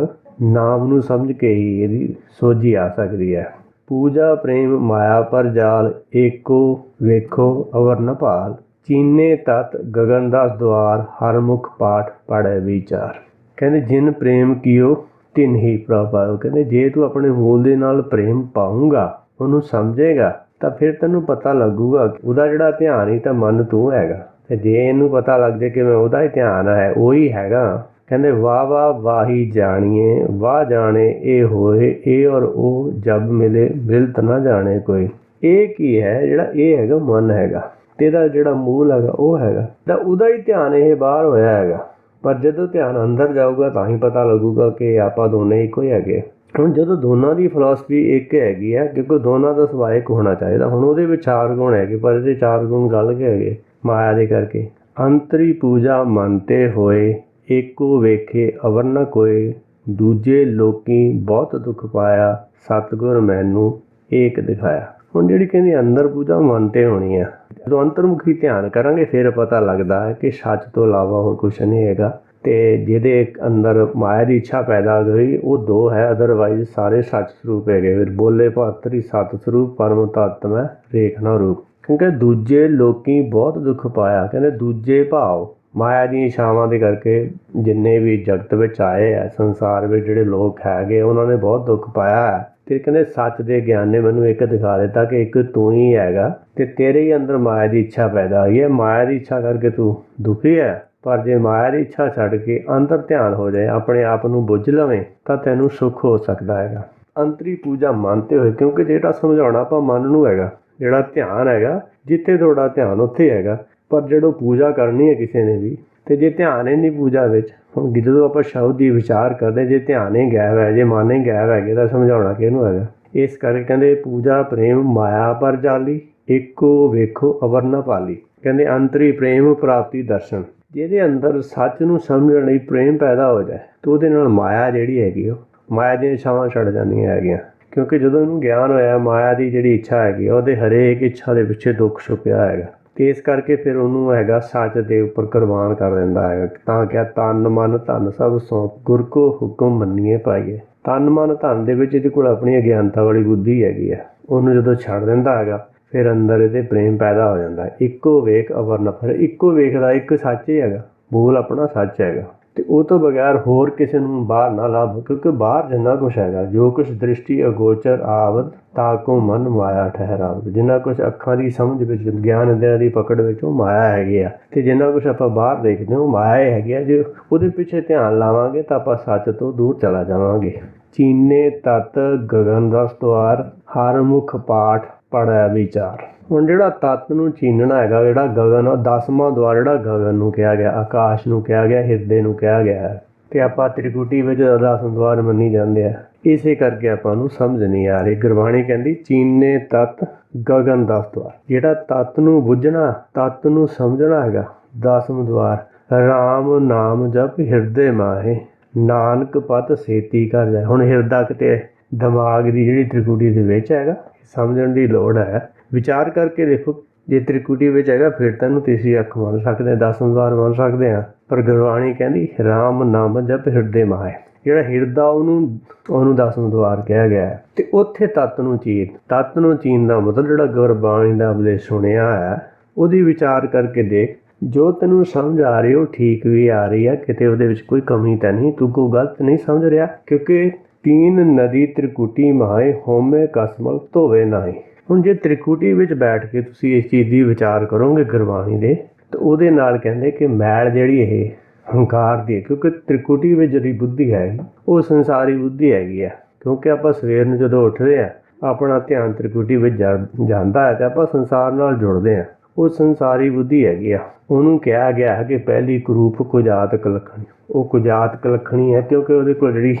ਨਾਮ ਨੂੰ ਸਮਝ ਕੇ ਹੀ ਇਹਦੀ ਸੋਝੀ ਆ ਸਕਦੀ ਹੈ। ਪੂਜਾ, ਪ੍ਰੇਮ, ਮਾਇਆ, ਪਰ ਜਾਲ, ਏਕੋ, ਵੇਖੋ ਅਵਰ ਨ ਭਾਲ ਚੀਨੇ, ਤਤ, ਗਗਨਦਾਸ ਦੁਆਰ ਦਵਾਰ ਹਰ ਮੁਖ ਪਾਠ ਪੜੈ ਵਿਚਾਰ। ਕਹਿੰਦੇ, ਜਿਨ ਪ੍ਰੇਮ ਕੀਓ, ਤਿਨ ਹੀ ਪ੍ਰਭਾਵ। ਕਹਿੰਦੇ, ਜੇ ਤੂੰ ਆਪਣੇ ਮੂਲ ਦੇ ਨਾਲ ਪ੍ਰੇਮ ਪਾਉਂਗਾ ਉਹਨੂੰ ਸਮਝੇਗਾ, ਤਾਂ ਫਿਰ ਤੈਨੂੰ ਪਤਾ ਲੱਗੂਗਾ ਉਹਦਾ ਜਿਹੜਾ ਧਿਆਨ ਹੀ ਤਾਂ ਮਨ ਤੂੰ ਹੈਗਾ। ਤੇ ਜੇ ਇਹਨੂੰ ਪਤਾ ਲੱਗ ਜੇ ਕਿ ਮੈਂ ਉਹਦਾ ਹੀ ਧਿਆਨ ਹੈ, ਉਹੀ ਹੈਗਾ ਕਹਿੰਦੇ, ਵਾਹ ਵਾਹ ਵਾਹੀ ਜਾਣੀਏ, ਵਾਹ ਜਾਣੇ ਇਹ ਹੋਏ, ਇਹ ਔਰ ਉਹ ਜਬ ਮਿਲੇ ਮਿਲਤ ਨਾ ਜਾਣੇ ਕੋਈ। ਇਹ ਕੀ ਹੈ? ਜਿਹੜਾ ਇਹ ਹੈਗਾ ਮਨ ਹੈਗਾ। ਤੇ ਇਹਦਾ ਜਿਹੜਾ ਮੂਲ ਹੈਗਾ, ਉਹ ਹੈਗਾ। ਤਾਂ ਉਹਦਾ ਹੀ ਧਿਆਨ ਇਹ ਬਾਹਰ ਹੋਇਆ ਹੈਗਾ। ਪਰ ਜਦੋਂ ਧਿਆਨ ਅੰਦਰ ਜਾਊਗਾ, ਤਾਂ ਹੀ ਪਤਾ ਲੱਗੂਗਾ ਕਿ ਆਪਾਂ ਦੋਨੇ ਇੱਕੋ ਹੀ ਹੈਗੇ ਹੁਣ ਜਦੋਂ ਦੋਨਾਂ ਦੀ ਫਿਲਾਸਫੀ ਇੱਕ ਹੈਗੀ ਆ, ਕਿਉਂਕਿ ਦੋਨਾਂ ਦਾ ਸੁਭਾਅ ਇੱਕ ਹੋਣਾ ਚਾਹੀਦਾ। ਹੁਣ ਉਹਦੇ ਵਿੱਚ ਚਾਰ ਗੁਣ ਹੈਗੇ, ਪਰ ਇਹਦੇ ਚਾਰ ਗੁਣ ਗੱਲ ਕੇ ਹੈਗੇ ਮਾਇਆ ਦੇ ਕਰਕੇ। ਅੰਤਰੀ ਪੂਜਾ ਮੰਨਤੇ ਹੋਏ ਏਕੋ ਵੇਖੇ ਅਵਰ ਨ ਕੋਏ, ਦੂਜੇ ਲੋਕੀ ਬਹੁਤ ਦੁੱਖ ਪਾਇਆ, ਸਤਿਗੁਰ ਮੈਨੂੰ ਏਕ ਦਿਖਾਇਆ। ਹੁਣ ਜਿਹੜੀ ਕਹਿੰਦੀ ਅੰਦਰ ਪੂਜਾ ਮਨ 'ਤੇ ਹੋਣੀ ਆ, ਜਦੋਂ ਅੰਤਰਮੁਖੀ ਧਿਆਨ ਕਰਾਂਗੇ, ਫਿਰ ਪਤਾ ਲੱਗਦਾ ਹੈ ਕਿ ਸੱਚ ਤੋਂ ਇਲਾਵਾ ਹੋਰ ਕੁਝ ਨਹੀਂ ਹੈਗਾ। ਤੇ ਜਿਹਦੇ ਅੰਦਰ ਮਾਇਆ ਦੀ ਇੱਛਾ ਪੈਦਾ ਹੋਈ, ਉਹ ਦੋ ਹੈ ਅਦਰਵਾਈਜ਼ ਸਾਰੇ ਸੱਚ ਸਰੂਪ ਹੈਗੇ। ਫਿਰ ਬੋਲੇ ਭਾਤਰੀ ਸਤ ਸਰੂਪ, ਪਰਮ ਤਤ ਮੈਂ ਰੇਖਣਾ ਰੂਪ। ਕਿਉਂਕਿ ਦੂਜੇ ਲੋਕੀ ਬਹੁਤ ਦੁੱਖ ਪਾਇਆ, ਕਹਿੰਦੇ ਦੂਜੇ ਭਾਵ ਮਾਇਆ ਦੀਆਂ ਇਛਾਵਾਂ ਦੇ ਕਰਕੇ ਜਿੰਨੇ ਵੀ ਜਗਤ ਵਿੱਚ ਆਏ ਆ, ਸੰਸਾਰ ਵਿੱਚ ਜਿਹੜੇ ਲੋਕ ਹੈਗੇ, ਉਹਨਾਂ ਨੇ ਬਹੁਤ ਦੁੱਖ ਪਾਇਆ ਹੈ। ਤੇ ਕਹਿੰਦੇ ਸੱਚ ਦੇ ਗਿਆਨ ਨੇ ਮੈਨੂੰ ਇੱਕ ਦਿਖਾ ਦਿੱਤਾ ਕਿ ਇੱਕ ਤੂੰ ਹੀ ਹੈਗਾ ਤੇ ਤੇਰੇ ਹੀ ਅੰਦਰ ਮਾਇਆ ਦੀ ਇੱਛਾ ਪੈਦਾ ਹੋਈ ਹੈ। ਮਾਇਆ ਦੀ ਇੱਛਾ ਕਰਕੇ ਤੂੰ ਦੁਖੀ ਹੈ, ਪਰ ਜੇ ਮਾਇਆ ਦੀ ਇੱਛਾ ਛੱਡ ਕੇ ਅੰਦਰ ਧਿਆਨ ਹੋ ਜਾਏ, ਆਪਣੇ ਆਪ ਨੂੰ ਬੁੱਝ ਲਵੇਂ, ਤਾਂ ਤੈਨੂੰ ਸੁੱਖ ਹੋ ਸਕਦਾ ਹੈਗਾ। ਅੰਤਰੀ ਪੂਜਾ ਮੰਨਤੇ ਹੋਏ, ਕਿਉਂਕਿ ਜਿਹੜਾ ਸਮਝਾਉਣਾ ਆਪਾਂ ਮਨ ਨੂੰ ਹੈਗਾ, ਜਿਹੜਾ ਧਿਆਨ ਹੈਗਾ, ਜਿੱਥੇ ਤੁਹਾਡਾ ਧਿਆਨ ਉੱਥੇ ਹੈਗਾ। ਪਰ ਜਦੋਂ ਪੂਜਾ ਕਰਨੀ ਹੈ ਕਿਸੇ ਨੇ ਵੀ ਤੇ ਜੇ ਧਿਆਨ ਹੀ ਨਹੀਂ ਪੂਜਾ ਵਿੱਚ ਹੁਣ ਜਦੋਂ ਆਪਾਂ ਸ਼ਬਦ ਦੀ ਵਿਚਾਰ ਕਰਦੇ ਜੇ ਧਿਆਨ ਹੀ ਗਾਇਬ ਹੈ ਜੇ ਮਨ ਹੀ ਗਾਇਬ ਹੈਗੇ ਤਾਂ ਸਮਝਾਉਣਾ ਕਿਹਨੂੰ ਹੈਗਾ? ਇਸ ਕਰਕੇ ਕਹਿੰਦੇ ਪੂਜਾ ਪ੍ਰੇਮ ਮਾਇਆ ਪਰ ਜਾਲੀ ਇੱਕੋ ਵੇਖੋ ਅਵਰ ਨਾ ਪਾਲੀ ਕਹਿੰਦੇ ਅੰਤਰੀ ਪ੍ਰੇਮ ਪ੍ਰਾਪਤੀ ਦਰਸ਼ਨ। ਜਿਹਦੇ ਅੰਦਰ ਸੱਚ ਨੂੰ ਸਮਝਣ ਲਈ ਪ੍ਰੇਮ ਪੈਦਾ ਹੋ ਜਾਏ ਤਾਂ ਉਹਦੇ ਨਾਲ ਮਾਇਆ ਜਿਹੜੀ ਹੈਗੀ ਉਹ ਮਾਇਆ ਦੀਆਂ ਇਛਾਵਾਂ ਛੱਡ ਜਾਂਦੀਆਂ ਹੈਗੀਆਂ। ਕਿਉਂਕਿ ਜਦੋਂ ਇਹਨੂੰ ਗਿਆਨ ਹੋਇਆ ਮਾਇਆ ਦੀ ਜਿਹੜੀ ਇੱਛਾ ਹੈਗੀ ਆ, ਉਹਦੇ ਹਰੇਕ ਇੱਛਾ ਦੇ ਪਿੱਛੇ ਦੁੱਖ ਛੁਪਿਆ ਹੈਗਾ। ਇਸ ਕਰਕੇ ਫਿਰ ਉਹਨੂੰ ਹੈਗਾ ਸੱਚ ਦੇ ਉੱਪਰ ਕੁਰਬਾਨ ਕਰ ਦਿੰਦਾ ਹੈਗਾ ਤਾਂ ਕਿਹਾ ਤਨ ਮਨ, ਧਨ ਸਭ ਸੌਂਪ, ਗੁਰ ਕੋ ਹੁਕਮ ਮੰਨੀਏ ਪਾਈਏ। ਤਨ ਮਨ ਧਨ ਦੇ ਵਿੱਚ ਇਹਦੇ ਕੋਲ ਆਪਣੀ ਅਗਿਆਨਤਾ ਵਾਲੀ ਬੁੱਧੀ ਹੈਗੀ ਆ ਉਹਨੂੰ ਜਦੋਂ ਛੱਡ ਦਿੰਦਾ ਹੈਗਾ, ਫਿਰ ਅੰਦਰ ਇਹਦੇ ਪ੍ਰੇਮ ਪੈਦਾ ਹੋ ਜਾਂਦਾ ਇੱਕੋ ਵੇਖ ਅਵਰ ਨਫਰ, ਇੱਕੋ ਵੇਖ ਦਾ ਇੱਕ ਸੱਚ ਹੀ ਹੈਗਾ। ਬੋਲ ਆਪਣਾ ਸੱਚ ਹੈਗਾ। ਤੇ ਉਹ ਤੋਂ ਬਗੈਰ ਹੋਰ ਕਿਸੇ ਨੂੰ ਬਾਹਰ ਨਾ ਲੱਭ, ਕਿਉਂਕਿ ਬਾਹਰ ਜਿੰਨਾ ਕੁਛ ਹੈਗਾ, ਜੋ ਕੁਛ ਦ੍ਰਿਸ਼ਟੀ, ਅਗੋਚਰ, ਆਵਦ, ਤਾਕੋ ਮਨ ਮਾਇਆ ਠਹਿਰਾਵ, ਜਿੰਨਾ ਕੁਛ ਅੱਖਾਂ ਦੀ ਸਮਝ ਵਿੱਚ, ਗਿਆਨ ਇੰਦਰੀਆਂ ਦੀ ਪਕੜ ਵਿੱਚ ਉਹ ਮਾਇਆ ਹੈਗੀ ਆ, ਤੇ ਜਿੰਨਾ ਕੁਛ ਆਪਾਂ ਬਾਹਰ ਦੇਖਦੇ ਹਾਂ, ਉਹ ਮਾਇਆ ਹੀ ਹੈਗੀ ਆ, ਜੇ ਉਹਦੇ ਪਿੱਛੇ ਧਿਆਨ ਲਾਵਾਂਗੇ ਤਾਂ ਆਪਾਂ ਸੱਚ ਤੋਂ ਦੂਰ ਚਲਾ ਜਾਵਾਂਗੇ। ਚੀਨੇ ਤਤ ਗਗਨ ਦਾ ਸਤਵਾਰ, ਹਰ ਮੁਖ ਪਾਠ ਪੜਿਆ ਵਿਚਾਰ। ਹੁਣ ਜਿਹੜਾ ਤਤ ਨੂੰ ਚੀਨਣਾ ਹੈਗਾ, ਜਿਹੜਾ ਗਗਨ, ਉਹ ਦਸਵਾਂ ਦੁਆਰ ਜਿਹੜਾ ਗਗਨ ਨੂੰ ਕਿਹਾ ਗਿਆ, ਆਕਾਸ਼ ਨੂੰ ਕਿਹਾ ਗਿਆ, ਹਿਰਦੇ ਨੂੰ ਕਿਹਾ ਗਿਆ ਹੈ। ਤੇ ਆਪਾਂ ਤ੍ਰਿਕੁਟੀ ਵਿੱਚ ਦਸਵਾਂ ਦੁਆਰ ਮੰਨੀ ਜਾਂਦੇ ਆ। ਇਸੇ ਕਰਕੇ ਆਪਾਂ ਨੂੰ ਸਮਝ ਨਹੀਂ ਆ ਰਹੀ। ਗੁਰਬਾਣੀ ਕਹਿੰਦੀ, ਚੀਨੇ ਤਤ, ਗਗਨ ਦਸ ਸਤਵਾਰ ਜਿਹੜਾ ਤਤ ਨੂੰ ਬੁੱਝਣਾ, ਤਤ ਨੂੰ ਸਮਝਣਾ ਹੈਗਾ ਦਸਮ ਦੁਆਰ। RAM ਨਾਮ ਜਪ ਹਿਰਦੇ ਮਾਹੇ, ਨਾਨਕ ਪਤ ਸੇਤੀ ਕਰ ਜਾਏ। ਹੁਣ ਹਿਰਦਾ ਕਿਤੇ ਦਿਮਾਗ ਦੀ ਜਿਹੜੀ ਤ੍ਰਿਕੁਟੀ ਦੇ ਵਿੱਚ ਹੈਗਾ, ਸਮਝਣ ਦੀ ਲੋੜ ਹੈ। ਵਿਚਾਰ ਕਰਕੇ ਦੇਖੋ, ਜੇ ਤ੍ਰਿਕੁਟੀ ਵਿੱਚ ਹੈਗਾ, ਫਿਰ ਤਾਂ ਇਹਨੂੰ ਤੀਸਰੀ ਅੱਖ ਮੰਨ ਸਕਦੇ ਹਾਂ ਦਸਮ ਵਾਰ ਮੰਨ ਸਕਦੇ ਹਾਂ। ਪਰ ਗੁਰਬਾਣੀ ਕਹਿੰਦੀ, ਰਾਮ ਨਾਮ ਜਪ ਹਿਰਦੇ ਮਾਹੇ। ਜਿਹੜਾ ਹਿਰਦਾ ਉਹਨੂੰ ਉਹਨੂੰ ਦਸਮ ਦਵਾਰ ਕਿਹਾ ਗਿਆ ਹੈ। ਤੇ ਉੱਥੇ ਤਤ ਨੂੰ ਚੀਨ, ਤਤ ਨੂੰ ਚੀਨ ਦਾ ਮਤਲਬ ਜਿਹੜਾ ਗੁਰਬਾਣੀ ਦਾ ਉਪਦੇਸ਼ ਸੁਣਿਆ ਹੈ, ਉਹਦੀ ਵਿਚਾਰ ਕਰਕੇ ਦੇਖ, ਜੋ ਤੈਨੂੰ ਸਮਝ ਆ ਰਹੀ, ਉਹ ਠੀਕ ਵੀ ਆ ਰਹੀ ਹੈ। ਕਿਤੇ ਉਹਦੇ ਵਿੱਚ ਕੋਈ ਕਮੀ ਤਾਂ ਨਹੀਂ, ਤੂੰ ਕੋਈ ਗਲਤ ਨਹੀਂ ਸਮਝ ਰਿਹਾ, ਕਿਉਂਕਿ ਤੀਨ ਨਦੀ ਤ੍ਰਿਕੁਟੀ ਮਹਾਏ ਹੋਮੇ ਕਸਮਲ ਧੋਵੇ ਨਾਹੀ। ਹੁਣ ਜੇ ਤ੍ਰਿਕੁਟੀ ਵਿੱਚ ਬੈਠ ਕੇ ਤੁਸੀਂ ਇਸ ਚੀਜ਼ ਦੀ ਵਿਚਾਰ ਕਰੋਗੇ ਗੁਰਬਾਣੀ ਦੇ, ਤਾਂ ਉਹਦੇ ਨਾਲ ਕਹਿੰਦੇ ਕਿ ਮੈਲ ਜਿਹੜੀ ਇਹ, ਹੰਕਾਰ ਦੀ ਹੈ, ਕਿਉਂਕਿ ਤ੍ਰਿਕੁਟੀ ਵਿੱਚ ਜਿਹੜੀ ਬੁੱਧੀ ਹੈ ਉਹ ਸੰਸਾਰੀ ਬੁੱਧੀ ਹੈਗੀ ਆ। ਕਿਉਂਕਿ ਆਪਾਂ ਸਵੇਰ ਨੂੰ ਜਦੋਂ ਉੱਠਦੇ ਆ, ਆਪਣਾ ਧਿਆਨ ਤ੍ਰਿਕੁਟੀ ਵਿੱਚ ਜਾ- ਜਾਂਦਾ ਹੈ ਤੇ ਆਪਾਂ ਸੰਸਾਰ ਨਾਲ ਜੁੜਦੇ ਆ। ਉਹ ਸੰਸਾਰੀ ਬੁੱਧੀ ਹੈਗੀ ਆ। ਉਹਨੂੰ ਕਿਹਾ ਗਿਆ ਹੈ ਕਿ ਪਹਿਲੀ ਕਰੂਪ ਕੁਜਾਤ ਕਲਖਣੀ। ਉਹ ਕੁਜਾਤ ਕਲਖਣੀ ਹੈ ਕਿਉਂਕਿ ਉਹਦੇ ਕੋਲ ਜਿਹੜੀ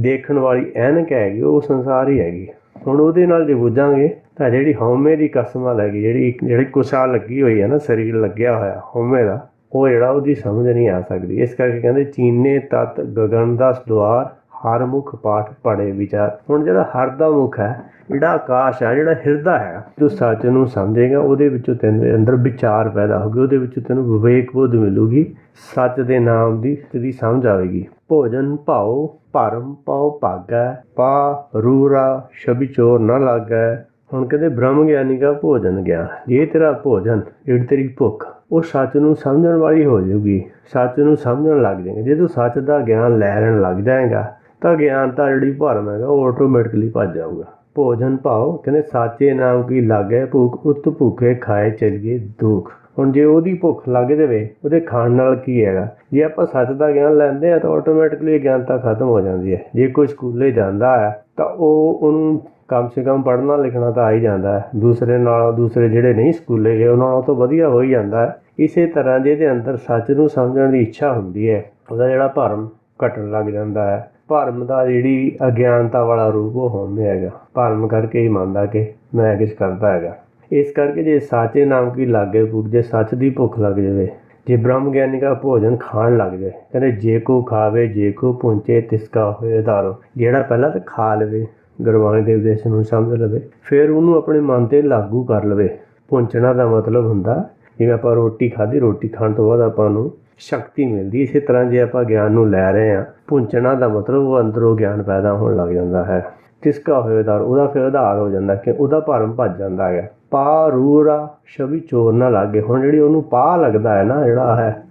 ਦੇਖਣ ਵਾਲੀ ਐਨਕ ਹੈਗੀ, ਉਹ ਸੰਸਾਰ ਹੀ ਹੈਗੀ ਹੁਣ ਉਹਦੇ ਨਾਲ ਜੇ ਬੁੱਝਾਂਗੇ, ਤਾਂ ਜਿਹੜੀ ਹਉਮੈ ਦੀ ਕਸਮ ਲੱਗੀ ਜਿਹੜੀ ਜਿਹੜੀ ਕੁਸ਼ਾ ਲੱਗੀ ਹੋਈ ਹੈ ਨਾ, ਸਰੀਰ ਲੱਗਿਆ ਹੋਇਆ ਹਉਮੈ ਦਾ, ਉਹ ਜਿਹੜਾ ਉਹਦੀ ਸਮਝ ਨਹੀਂ ਆ ਸਕਦੀ। ਇਸ ਕਰਕੇ ਕਹਿੰਦੇ ਚੀਨੇ, ਤਤ ਗਗਨ ਦਾ ਦੁਆਰ, ਹਰ ਮੁਖ ਪਾਠ ਪੜੇ ਵਿਚਾਰ। ਹੁਣ ਜਿਹੜਾ ਹਰ ਦਾ ਮੁਖ ਹੈ, ਜਿਹੜਾ ਆਕਾਸ਼ ਹੈ, ਜਿਹੜਾ ਹਿਰਦਾ ਹੈ ਜੋ ਸੱਚ ਨੂੰ ਸਮਝੇਗਾ, ਉਹਦੇ ਵਿੱਚੋਂ ਤੈਨੂੰ ਅੰਦਰ ਵਿਚਾਰ ਪੈਦਾ ਹੋਗੇ ਉਹਦੇ ਵਿੱਚੋਂ ਤੈਨੂੰ ਵਿਵੇਕ ਬੁੱਧ ਮਿਲੂਗੀ, ਸੱਚ ਦੇ ਨਾਮ ਦੀ ਤੇਰੀ ਸਮਝ ਆਵੇਗੀ। ਭੋਜਨ ਭਾਉ ਭਰਮ ਪਾਉ ਭਾਗੈ, ਪਾ ਰੂਰਾ ਛਵੀ ਚੋਰ ਨਾ ਲਾਗੈ। ਹੁਣ ਕਹਿੰਦੇ ਬ੍ਰਹਮ ਗਿਆਨੀ ਦਾ ਭੋਜਨ ਗਿਆ। ਜੇ ਤੇਰਾ ਭੋਜਨ ਜਿਹੜੀ ਤੇਰੀ ਭੁੱਖ, ਉਹ ਸੱਚ ਨੂੰ ਸਮਝਣ ਵਾਲੀ ਹੋ ਜਾਊਗੀ ਸੱਚ ਨੂੰ ਸਮਝਣ ਲੱਗ ਜਾਏਗਾ। ਜੇ ਤੂੰ ਸੱਚ ਦਾ ਗਿਆਨ ਲੈਣ ਲੱਗ ਜਾਏਗਾ, ਤਾਂ ਗਿਆਨ ਤਾਂ ਜਿਹੜੀ ਭਰਮ ਹੈਗਾ, ਉਹ ਆਟੋਮੈਟਿਕਲੀ ਭੱਜ ਜਾਊਗਾ। ਭੋਜਨ ਭਾਉ, ਕਹਿੰਦੇ ਸਾਚੇ ਨਾਮ ਕੀ ਲਾਗੇ, ਭੁੱਖ ਉਤ ਭੁੱਖੇ ਖਾਏ ਚਲੀਏ ਦੁੱਖ। ਹੁਣ ਜੇ ਉਹਦੀ ਭੁੱਖ ਲੱਗ ਜਾਵੇ, ਉਹਦੇ ਖਾਣ ਨਾਲ ਕੀ ਹੈਗਾ? ਜੇ ਆਪਾਂ ਸੱਚ ਦਾ ਗਿਆਨ ਲੈਂਦੇ ਆ ਤਾਂ ਆਟੋਮੈਟਿਕਲੀ ਗਿਆਨਤਾ ਖਤਮ ਹੋ ਜਾਂਦੀ ਹੈ। ਜੇ ਕੋਈ ਸਕੂਲੇ ਜਾਂਦਾ ਹੈ ਤਾਂ ਉਹ ਉਹਨੂੰ ਕਮ ਸੇ ਕਮ ਪੜ੍ਹਨਾ ਲਿਖਣਾ ਤਾਂ ਆ ਹੀ ਜਾਂਦਾ ਹੈ। ਦੂਸਰੇ ਨਾਲੋਂ ਦੂਸਰੇ ਜਿਹੜੇ ਨਹੀਂ ਸਕੂਲੇ ਗਏ, ਉਹਨਾਂ ਨਾਲੋਂ ਤਾਂ ਵਧੀਆ ਹੋ ਹੀ ਜਾਂਦਾ ਹੈ। ਇਸੇ ਤਰ੍ਹਾਂ ਜਿਹਦੇ ਅੰਦਰ ਸੱਚ ਨੂੰ ਸਮਝਣ ਦੀ ਇੱਛਾ ਹੁੰਦੀ ਹੈ, ਉਹਦਾ ਜਿਹੜਾ ਭਰਮ ਘਟਣ ਲੱਗ ਜਾਂਦਾ ਹੈ। ਭਰਮ ਦਾ ਜਿਹੜੀ ਅਗਿਆਨਤਾ ਵਾਲਾ ਰੂਪ ਉਹ ਹੁੰਦੇ ਹੈਗਾ। ਭਰਮ ਕਰਕੇ ਹੀ ਮੰਨਦਾ ਕਿ ਮੈਂ ਕਿਸ਼ ਕਰਦਾ ਹੈਗਾ। ਇਸ ਕਰਕੇ ਜੇ ਸਾਚੇ ਨਾਮ ਕੀ ਲਾਗੇ ਭੁੱਖ ਜੇ, ਸੱਚ ਦੀ ਭੁੱਖ ਲੱਗ ਜਾਵੇ, ਜੇ ਬ੍ਰਹਮ ਗਿਆਨੀ ਦਾ ਭੋਜਨ ਖਾਣ ਲੱਗ ਜਾਵੇ, ਕਹਿੰਦੇ ਜੇ ਕੋ ਖਾਵੇ, ਜੇ ਕੋ ਪੁੰਚੇ ਤਿਸਕਾ ਹੋਏ ਧਾਰੋ, ਜਿਹੜਾ ਪਹਿਲਾਂ ਤਾਂ ਖਾ ਲਵੇ, ਗੁਰਬਾਣੀ ਦੇ ਉਦੇਸ਼ ਨੂੰ ਸਮਝ ਲਵੇ, ਫਿਰ ਉਹਨੂੰ ਆਪਣੇ ਮਨ ਤੇ ਲਾਗੂ ਕਰ ਲਵੇ। ਪੁੰਚਣਾ ਦਾ ਮਤਲਬ ਹੁੰਦਾ, ਜਿਵੇਂ ਆਪਾਂ ਰੋਟੀ ਖਾਧੀ, ਰੋਟੀ ਖਾਣ ਤੋਂ ਬਾਅਦ ਆਪਾਂ ਨੂੰ ਸ਼ਕਤੀ ਮਿਲਦੀ, ਇਸੇ ਤਰ੍ਹਾਂ ਜੇ ਆਪਾਂ ਗਿਆਨ ਨੂੰ ਲੈ ਰਹੇ ਹਾਂ, ਪੁੰਚਣਾ ਦਾ ਮਤਲਬ ਉਹ ਅੰਦਰੋਂ ਗਿਆਨ ਪੈਦਾ ਹੋਣ ਲੱਗ ਜਾਂਦਾ ਹੈ। ਤਿਸਕਾ ਹੋਏਦਾਰ ਉਹਦਾ ਫਿਰ ਆਧਾਰ ਹੋ ਜਾਂਦਾ ਕਿ ਉਹਦਾ ਭਰਮ ਭੱਜ ਜਾਂਦਾ ਹੈ। ਪਾ ਰੂਰਾ ਛਵੀ ਚੋਰ ਨਾ ਲੱਗੇ। ਹੁਣ ਜਿਹੜੀ ਉਹਨੂੰ ਪਾ ਲੱਗਦਾ ਹੈ ਨਾ, ਜਿਹੜਾ ਹੈ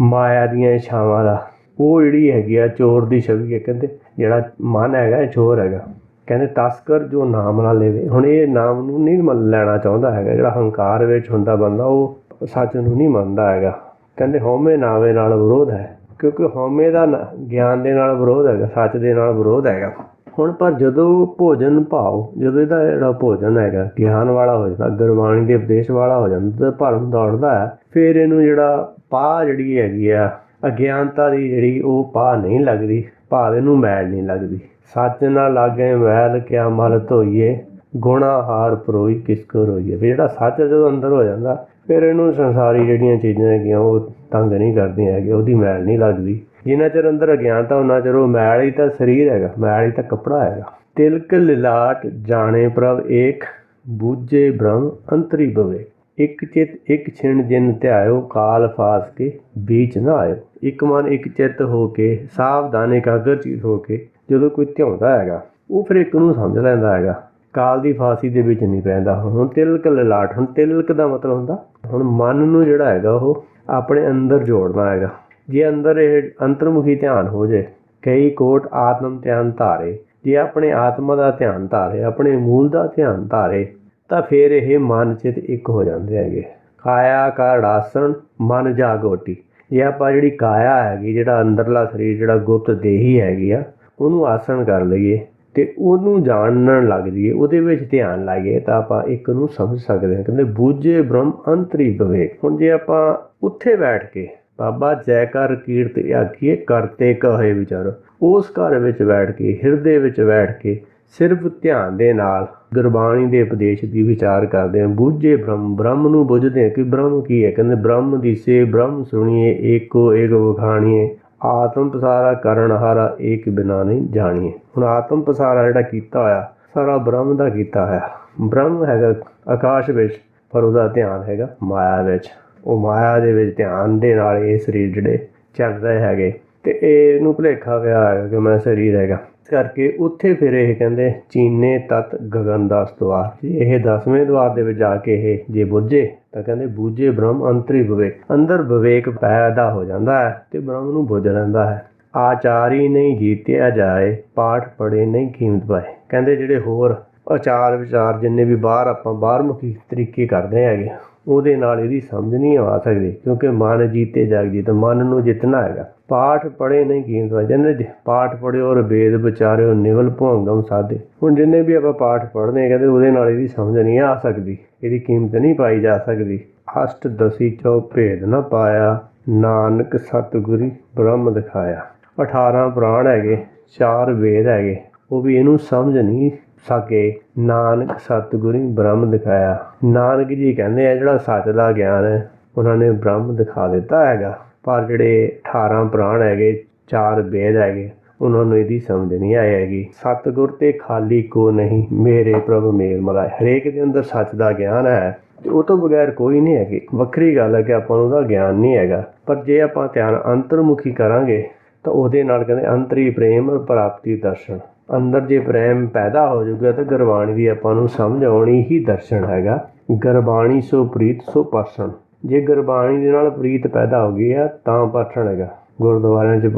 ਮਾਇਆ ਦੀਆਂ ਛਾਵਾਂ ਦਾ, ਉਹ ਜਿਹੜੀ ਹੈਗੀ ਆ ਚੋਰ ਦੀ ਛਵੀ ਹੈ। ਕਹਿੰਦੇ ਜਿਹੜਾ ਮਨ ਹੈਗਾ, ਇਹ ਚੋਰ ਹੈਗਾ। ਕਹਿੰਦੇ ਤਸਕਰ ਜੋ ਨਾਮ ਨਾ ਲੈਵੇ। ਹੁਣ ਇਹ ਨਾਮ ਨੂੰ ਨਹੀਂ ਮੰਨ ਲੈਣਾ ਚਾਹੁੰਦਾ ਹੈਗਾ। ਜਿਹੜਾ ਹੰਕਾਰ ਵਿੱਚ ਹੁੰਦਾ ਬੰਦਾ, ਉਹ ਸੱਚ ਨੂੰ ਨਹੀਂ ਮੰਨਦਾ ਹੈਗਾ। ਕਹਿੰਦੇ ਹਉਮੈ ਨਾਵੇ ਨਾਲ ਵਿਰੋਧ ਹੈ। ਕਿਉਂਕਿ ਹਉਮੈ ਦਾ ਨ- ਗਿਆਨ ਦੇ ਨਾਲ ਵਿਰੋਧ ਹੈਗਾ, ਸੱਚ ਦੇ ਨਾਲ ਵਿਰੋਧ ਹੈਗਾ। ਹੁਣ ਪਰ ਜਦੋਂ ਭੋਜਨ ਭਾਵ, ਜਦੋਂ ਇਹਦਾ ਜਿਹੜਾ ਭੋਜਨ ਹੈਗਾ, ਗਿਆਨ ਵਾਲਾ ਹੋ ਜਾਂਦਾ, ਗੁਰਬਾਣੀ ਦੇ ਉਪਦੇਸ਼ ਵਾਲਾ ਹੋ ਜਾਂਦਾ ਤਾਂ ਭਰਮ ਦੌੜਦਾ ਹੈ, ਫਿਰ ਇਹਨੂੰ ਜਿਹੜਾ ਪਾ ਜਿਹੜੀ ਹੈਗੀ ਆ, ਅਗਿਆਨਤਾ ਦੀ ਜਿਹੜੀ ਉਹ ਪਾ ਨਹੀਂ ਲੱਗਦੀ, ਭਾਵ ਇਹਨੂੰ ਮੈਲ ਨਹੀਂ ਲੱਗਦੀ। ਸੱਚ ਨਾਲ ਲਾਗੇ ਮੈਲ, ਕਿਆ ਮਲ ਧੋਈਏ, ਗੁਣਾ ਹਾਰ ਪਰੋਈ ਕਿਸ ਕੋ ਰੋਈਏ। ਵੀ ਜਿਹੜਾ ਸੱਚ ਜਦੋਂ ਅੰਦਰ ਹੋ ਜਾਂਦਾ, ਫਿਰ ਇਹਨੂੰ ਸੰਸਾਰੀ ਜਿਹੜੀਆਂ ਚੀਜ਼ਾਂ ਹੈਗੀਆਂ, ਉਹ ਤੰਗ ਨਹੀਂ ਕਰਦੀਆਂ ਹੈਗੀਆਂ, ਉਹਦੀ ਮੈਲ ਨਹੀਂ ਲੱਗਦੀ। ਜਿੰਨਾ ਚਿਰ ਅੰਦਰ ਅਗਿਆਨਤਾ ਉਹਨਾਂ ਚਿਰ ਉਹ ਮੈਲ ਹੀ ਤਾਂ ਸਰੀਰ ਹੈਗਾ, ਮੈਲ ਹੀ ਤਾਂ ਕੱਪੜਾ ਹੈਗਾ। ਤਿਲਕ ਲਿਲਾਟ ਜਾਣੇ ਪ੍ਰਭ ਏਕ, ਬੂਝੇ ਬ੍ਰਹਮ ਅੰਤਰੀ ਭਵੇ ਇੱਕ ਚਿਤ ਇੱਕ ਛਿਣ ਜਿਨ ਧਿਆਇਓ, ਕਾਲ ਫਾਸ ਕੇ बीच ਨਾ ਆਇਓ। ਇੱਕ ਮਨ ਇੱਕ ਚਿੱਤ ਹੋ ਕੇ, ਸਾਵਧਾਨ ਇਕਾਗਰਚਿਤ ਹੋ ਕੇ ਜਦੋਂ ਕੋਈ ਧਿਆਉਂਦਾ ਹੈਗਾ, ਉਹ ਫਿਰ ਇੱਕ ਨੂੰ ਸਮਝ ਲੈਂਦਾ ਹੈਗਾ। ਕਾਲ ਦੀ ਫਾਸੀ ਦੇ ਵਿੱਚ ਨਹੀਂ ਪੈਂਦਾ। ਹੁਣ ਤਿਲਕ ਲਲਾਟ, ਹੁਣ ਤਿਲਕ ਦਾ ਮਤਲਬ ਹੁੰਦਾ, ਹੁਣ ਮਨ ਨੂੰ ਜਿਹੜਾ ਹੈਗਾ ਉਹ ਆਪਣੇ ਅੰਦਰ ਜੋੜਨਾ ਹੈਗਾ। ਜੇ ਅੰਦਰ ਇਹ ਅੰਤਰਮੁਖੀ ਧਿਆਨ ਹੋ ਜੇ ਕਈ ਕੋਟ ਆਤਮ ਧਿਆਨ ਧਾਰੇ, ਜੇ ਆਪਣੇ ਆਤਮਾ ਦਾ ਧਿਆਨ ਧਾਰੇ, ਆਪਣੇ ਮੂਲ ਦਾ ਧਿਆਨ ਧਾਰੇ, ਤਾਂ ਫਿਰ ਇਹ ਮਨ ਚਿਤ ਇੱਕ ਹੋ ਜਾਂਦੇ ਹੈਗੇ। ਕਾਇਆ ਕਾੜਾਸਣ ਮਨ ਜਾਗੋਟੀ ਜੇ ਆਪਾਂ ਜਿਹੜੀ ਕਾਇਆ ਹੈਗੀ, ਜਿਹੜਾ ਅੰਦਰਲਾ ਸਰੀਰ, ਜਿਹੜਾ ਗੁਪਤ ਦੇਹੀ ਹੈਗੀ ਆ, ਉਹਨੂੰ ਆਸਣ ਕਰ ਲਈਏ ਤੇ ਉਹਨੂੰ ਜਾਣਨ ਲੱਗ ਜਾਈਏ, ਉਹਦੇ ਵਿੱਚ ਧਿਆਨ ਲਾਈਏ, ਤਾਂ ਆਪਾਂ ਇੱਕ ਨੂੰ ਸਮਝ ਸਕਦੇ ਹਾਂ। ਕਹਿੰਦੇ, ਬੂਝੇ ਬ੍ਰਹਮ ਅੰਤਰੀ ਵਿਵੇਕ। ਹੁਣ ਜੇ ਆਪਾਂ ਉੱਥੇ ਬੈਠ ਕੇ ਬਾਬਾ ਜੈਕਾਰ ਕੀਰਤ ਆਖੀਏ ਕਰਤੇ ਕਹੇ ਵਿਚਾਰ। ਉਸ ਘਰ ਵਿੱਚ ਬੈਠ ਕੇ, ਹਿਰਦੇ ਵਿੱਚ ਬੈਠ ਕੇ ਸਿਰਫ ਧਿਆਨ ਦੇ ਨਾਲ ਗੁਰਬਾਣੀ ਦੇ ਉਪਦੇਸ਼ ਦੀ ਵਿਚਾਰ ਕਰਦੇ ਹਾਂ। ਬੂਝੇ ਬ੍ਰਹਮ ਬ੍ਰਹਮ ਨੂੰ ਬੁੱਝਦੇ ਹਾਂ ਕਿ ਬ੍ਰਹਮ ਕੀ ਹੈ? ਕਹਿੰਦੇ ਬ੍ਰਹਮ ਦੀ ਸੇ ਬ੍ਰਹਮ ਸੁਣੀਏ, ਏਕੋ ਏਕ ਵਖਾਣੀਏ। ਆਤਮ ਪਸਾਰਾ ਕਰਨ ਹਾਰਾ ਏਕ ਬਿਨਾ ਨਹੀਂ ਜਾਣੀਏ। ਹੁਣ ਆਤਮ ਪਸਾਰਾ ਜਿਹੜਾ ਕੀਤਾ ਹੋਇਆ, ਸਾਰਾ ਬ੍ਰਹਮ ਦਾ ਕੀਤਾ ਹੋਇਆ। ਬ੍ਰਹਮ ਹੈਗਾ ਆਕਾਸ਼ ਵਿੱਚ, ਪਰ ਉਹਦਾ ਧਿਆਨ ਹੈਗਾ ਮਾਇਆ ਵਿੱਚ। ਉਹ ਮਾਇਆ ਦੇ ਵਿੱਚ ਧਿਆਨ ਦੇ ਨਾਲ ਇਹ ਸਰੀਰ ਜਿਹੜੇ ਚੱਲ ਰਹੇ ਹੈਗੇ, ਤੇ ਇਹਨੂੰ ਭੁਲੇਖਾ ਪਿਆ ਹੈਗਾ ਕਿ ਮੈਂ ਸਰੀਰ ਹੈਗਾ। ਇਸ ਕਰਕੇ ਉੱਥੇ ਫਿਰ ਇਹ ਕਹਿੰਦੇ, ਚੀਨੇ ਤਤ ਗਗਨ ਦਾ ਦਵਾਰ ਜੇ ਇਹ 10ਵੇਂ ਦਵਾਰ ਦੇ ਵਿੱਚ ਜਾ ਕੇ ਇਹ ਜੇ ਬੁੱਝੇ, ਤਾਂ ਕਹਿੰਦੇ ਬੂਝੇ ਬ੍ਰਹਮ ਅੰਤਰੀ ਵਿਵੇਕ। ਅੰਦਰ ਵਿਵੇਕ ਪੈਦਾ ਹੋ ਜਾਂਦਾ ਹੈ ਤੇ ਬ੍ਰਹਮ ਨੂੰ ਬੁੱਝ ਲੈਂਦਾ ਹੈ। ਆਚਾਰੀ ਨਹੀਂ ਜੀਤਿਆ ਜਾਏ, ਪਾਠ ਪੜੇ ਨਹੀਂ ਕੀਮਤ ਪਾਏ। ਕਹਿੰਦੇ ਜਿਹੜੇ ਹੋਰ ਆਚਾਰ ਵਿਚਾਰ ਜਿੰਨੇ ਵੀ ਬਾਹਰ ਆਪਾਂ ਬਾਹਰ ਮੁਖੀ ਤਰੀਕੇ ਕਰਦੇ ਹੈਗੇ ਉਹਦੇ ਨਾਲ ਇਹਦੀ ਸਮਝ ਨਹੀਂ ਆ ਸਕਦੀ ਕਿਉਂਕਿ ਮਨ ਜੀਤੇ ਜਾਗ ਜੀਤ ਮਨ ਨੂੰ ਜਿੱਤਣਾ ਹੈਗਾ। ਪਾਠ ਪੜੇ ਨਹੀਂ ਕੀਮਤ ਪਾਏ ਕਹਿੰਦੇ ਜੀ, ਪਾਠ ਪੜਿਓ ਔਰ ਵੇਦ ਵਿਚਾਰਿਓ ਨਿਵਲ ਭੋਂਗਮ ਸਾਧੇ। ਹੁਣ ਜਿੰਨੇ ਵੀ ਆਪਾਂ ਪਾਠ ਪੜ੍ਹਦੇ ਹਾਂ ਕਹਿੰਦੇ ਉਹਦੇ ਨਾਲ ਇਹਦੀ ਸਮਝ ਨਹੀਂ ਆ ਸਕਦੀ ਇਹਦੀ ਕੀਮਤ ਨਹੀਂ ਪਾਈ ਜਾ ਸਕਦੀ। ਅਸ਼ਟ ਦਸੀ ਚੌ ਭੇਦ ਨਾ ਪਾਇਆ ਨਾਨਕ ਸਤਿਗੁਰੀ ਬ੍ਰਹਮ ਦਿਖਾਇਆ। 18 ਪੁਰਾਣ ਹੈਗੇ ਚਾਰ ਵੇਦ ਹੈਗੇ ਉਹ ਵੀ ਇਹਨੂੰ ਸਮਝ ਨਹੀਂ ਸਕੇ ਨਾਨਕ ਸਤਿਗੁਰੀ ਬ੍ਰਹਮ ਦਿਖਾਇਆ। ਨਾਨਕ ਜੀ ਕਹਿੰਦੇ ਆ, ਜਿਹੜਾ ਸੱਚ ਦਾ ਗਿਆਨ ਹੈ ਉਹਨਾਂ ਨੇ ਬ੍ਰਹਮ ਦਿਖਾ ਦਿੱਤਾ ਹੈਗਾ, ਪਰ ਜਿਹੜੇ 18 ਪ੍ਰਾਣ ਹੈਗੇ, ਚਾਰ ਵੇਦ ਹੈਗੇ, ਉਹਨਾਂ ਨੂੰ ਇਹਦੀ ਸਮਝ ਨਹੀਂ ਆਈ ਹੈਗੀ। ਸਤਿਗੁਰ ਤੇ ਖਾਲੀ ਕੋ ਨਹੀਂ, ਮੇਰੇ ਪ੍ਰਭ ਮੇਲ ਮਲਾਏ। ਹਰੇਕ ਦੇ ਅੰਦਰ ਸੱਚ ਦਾ ਗਿਆਨ ਹੈ, ਤੇ ਉਹ ਤੋਂ ਬਗੈਰ ਕੋਈ ਨਹੀਂ ਹੈਗੀ। ਵੱਖਰੀ ਗੱਲ ਹੈ ਕਿ ਆਪਾਂ ਨੂੰ ਉਹਦਾ ਗਿਆਨ ਨਹੀਂ ਹੈਗਾ, ਪਰ ਜੇ ਆਪਾਂ ਧਿਆਨ ਅੰਤਰਮੁਖੀ ਕਰਾਂਗੇ, ਤਾਂ ਉਹਦੇ ਨਾਲ ਕਹਿੰਦੇ ਅੰਤਰੀ ਪ੍ਰੇਮ ਪ੍ਰਾਪਤੀ ਦਰਸ਼ਨ। ਅੰਦਰ ਜੇ ਪ੍ਰੇਮ ਪੈਦਾ ਹੋ ਜਾਊਗਾ ਤਾਂ ਗੁਰਬਾਣੀ ਦੀ ਆਪਾਂ ਨੂੰ ਸਮਝ ਆਉਣੀ ਹੀ ਦਰਸ਼ਨ ਹੈਗਾ। ਗੁਰਬਾਣੀ ਸੋ ਪ੍ਰੀਤ, ਸੋ ਪਰਸਨ। ਜੇ ਗੁਰਬਾਣੀ ਦੇ ਨਾਲ ਪ੍ਰੀਤ ਪੈਦਾ ਹੋ ਗਈ ਆ, ਤਾਂ ਪਰਸਨ ਹੈਗਾ। ਗੁਰਦੁਆਰਿਆਂ 'ਚ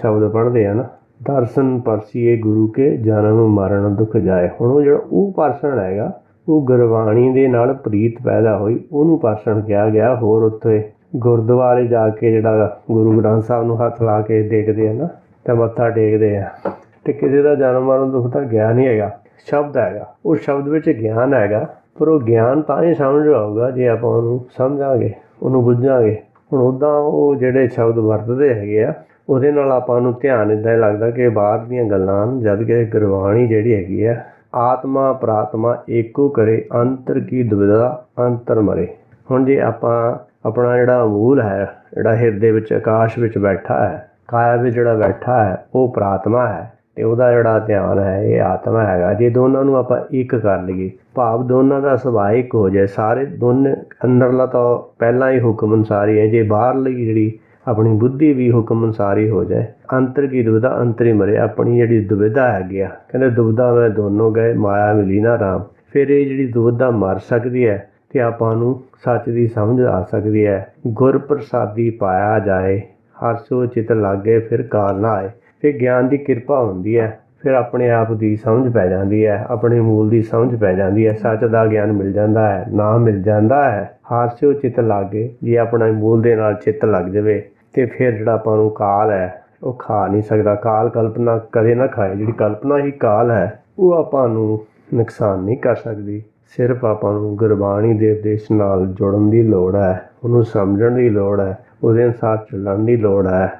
ਸ਼ਬਦ ਪੜ੍ਹਦੇ ਆ ਨਾ, ਦਰਸ਼ਨ ਪਰਸੀਏ ਗੁਰੂ ਕੇ, ਜਨਮ ਮਰਨ ਦੁਖ ਜਾਏ। ਹੁਣ ਉਹ ਜਿਹੜਾ ਉਹ ਪਰਸਨ ਹੈਗਾ, ਉਹ ਗੁਰਬਾਣੀ ਦੇ ਨਾਲ ਪ੍ਰੀਤ ਪੈਦਾ ਹੋਈ, ਉਹਨੂੰ ਪਰਸਨ ਕਿਹਾ ਗਿਆ। ਹੋਰ ਉੱਥੇ ਗੁਰਦੁਆਰੇ ਜਾ ਕੇ ਜਿਹੜਾ ਗੁਰੂ ਗ੍ਰੰਥ ਸਾਹਿਬ ਨੂੰ ਹੱਥ ਲਾ ਕੇ ਦੇਖਦੇ ਆ ਨਾ, ਤੇ ਮੱਥਾ ਟੇਕਦੇ ਆ। ਤੇ ਕਿਸੇ ਦਾ ਜਨਮ ਮਰਨ ਦੁੱਖ ਤਾਂ ਗਿਆਨ ਹੀ ਹੈਗਾ ਸ਼ਬਦ ਹੈਗਾ। ਉਹ ਸ਼ਬਦ ਵਿੱਚ ਗਿਆਨ ਹੈਗਾ ਪਰ ਉਹ ਗਿਆਨ ਤਾਂ ਹੀ ਸਮਝ ਆਊਗਾ ਜੇ ਆਪਾਂ ਉਹਨੂੰ ਸਮਝਾਂਗੇ ਉਹਨੂੰ ਬੁੱਝਾਂਗੇ। ਹੁਣ ਉਦਾਂ ਉਹ ਜਿਹੜੇ ਸ਼ਬਦ ਵਰਤਦੇ ਹੈਗੇ ਆ ਉਹਦੇ ਨਾਲ ਆਪਾਂ ਨੂੰ ਧਿਆਨ ਇਦਾਂ ਲੱਗਦਾ ਕਿ ਬਾਹਰ ਦੀਆਂ ਗੱਲਾਂ ਹਨ, ਜਦ ਕਿ ਗੁਰਬਾਣੀ ਜਿਹੜੀ ਹੈਗੀ ਆ ਆਤਮਾ ਪ੍ਰਾਤਮਾ ਏਕੋ ਕਰੇ ਅੰਤਰ ਕੀ ਦੁਬਿਧਾ ਅੰਤਰ ਮਰੇ। ਹੁਣ ਜੇ ਆਪਾਂ ਆਪਣਾ ਜਿਹੜਾ ਮੂਲ ਹੈ ਜਿਹੜਾ ਹਿਰਦੇ ਵਿੱਚ ਆਕਾਸ਼ ਵਿੱਚ ਬੈਠਾ ਹੈ ਕਾਇਆ ਵਿੱਚ ਜਿਹੜਾ ਬੈਠਾ ਹੈ ਉਹ ਪ੍ਰਾਤਮਾ ਹੈ ਤੇ ਉਹਦਾ ਜਿਹੜਾ ਧਿਆਨ ਹੈ, ਇਹ ਆਤਮਾ ਹੈਗਾ। ਜੇ ਦੋਨਾਂ ਨੂੰ ਆਪਾਂ ਇੱਕ ਕਰ ਲਈਏ, ਭਾਵ ਦੋਨਾਂ ਦਾ ਸੁਭਾਅ ਇੱਕ ਹੋ ਜਾਏ, ਸਾਰੇ ਦੋਨੇ ਅੰਦਰਲਾ ਤਾਂ ਪਹਿਲਾਂ ਹੀ ਹੁਕਮ ਅਨੁਸਾਰੀ ਹੈ ਜੇ ਬਾਹਰਲੀ ਜਿਹੜੀ ਆਪਣੀ ਬੁੱਧੀ ਵੀ ਹੁਕਮ ਅਨੁਸਾਰੀ ਹੋ ਜਾਏ, ਅੰਤਰ ਕੀ ਦੁਬਿਧਾ ਅੰਤਰੀ ਮਰੇ। ਆਪਣੀ ਜਿਹੜੀ ਦੁਬਿਧਾ ਹੈਗੀ ਆ, ਕਹਿੰਦੇ ਦੁਬਿਧਾ ਮੈਂ ਦੋਨੋਂ ਗਏ, ਮਾਇਆ ਮਿਲੀ ਨਾ ਰਾਮ। ਫਿਰ ਇਹ ਜਿਹੜੀ ਦੁਬਿਧਾ ਮਰ ਸਕਦੀ ਹੈ ਤੇ ਆਪਾਂ ਨੂੰ ਸੱਚ ਦੀ ਸਮਝ ਆ ਸਕਦੀ ਹੈ। ਗੁਰ ਪ੍ਰਸਾਦੀ ਪਾਇਆ ਜਾਏ, ਹਰ ਸੋ ਚਿਤ ਲਾਗੇ ਫਿਰ ਕਾਲ ਨਾ ਆਏ। ਫਿਰ ਗਿਆਨ ਦੀ ਕਿਰਪਾ ਹੁੰਦੀ ਹੈ, ਫਿਰ ਆਪਣੇ ਆਪ ਦੀ ਸਮਝ ਪੈ ਜਾਂਦੀ ਹੈ, ਆਪਣੇ ਮੂਲ ਦੀ ਸਮਝ ਪੈ ਜਾਂਦੀ ਹੈ, ਸੱਚ ਦਾ ਗਿਆਨ ਮਿਲ ਜਾਂਦਾ ਹੈ, ਨਾ ਮਿਲ ਜਾਂਦਾ ਹੈ, ਹਰ ਸੋ ਚਿਤ ਲਾਗੇ, ਜੇ ਆਪਣਾ ਮੂਲ ਦੇ ਨਾਲ ਚਿੱਤ ਲੱਗ ਜਾਵੇ, ਤੇ ਫਿਰ ਜਿਹੜਾ ਆਪਾਂ ਨੂੰ ਕਾਲ ਹੈ, ਉਹ ਖਾ ਨਹੀਂ ਸਕਦਾ, ਕਾਲ ਕਲਪਨਾ ਕਦੇ ਨਾ ਖਾਏ, ਜਿਹੜੀ ਕਲਪਨਾ ਹੀ ਕਾਲ ਹੈ, ਉਹ ਆਪਾਂ ਨੂੰ ਨੁਕਸਾਨ ਨਹੀਂ ਕਰ ਸਕਦੀ। ਸਿਰਫ ਆਪਾਂ ਨੂੰ ਗੁਰਬਾਣੀ ਦੇ ਉਪਦੇਸ਼ ਨਾਲ ਜੁੜਨ ਦੀ ਲੋੜ ਹੈ, ਉਹਨੂੰ ਸਮਝਣ ਦੀ ਲੋੜ ਹੈ, ਉਹਦੇ ਅਨੁਸਾਰ ਚੱਲਣ ਦੀ ਲੋੜ ਹੈ।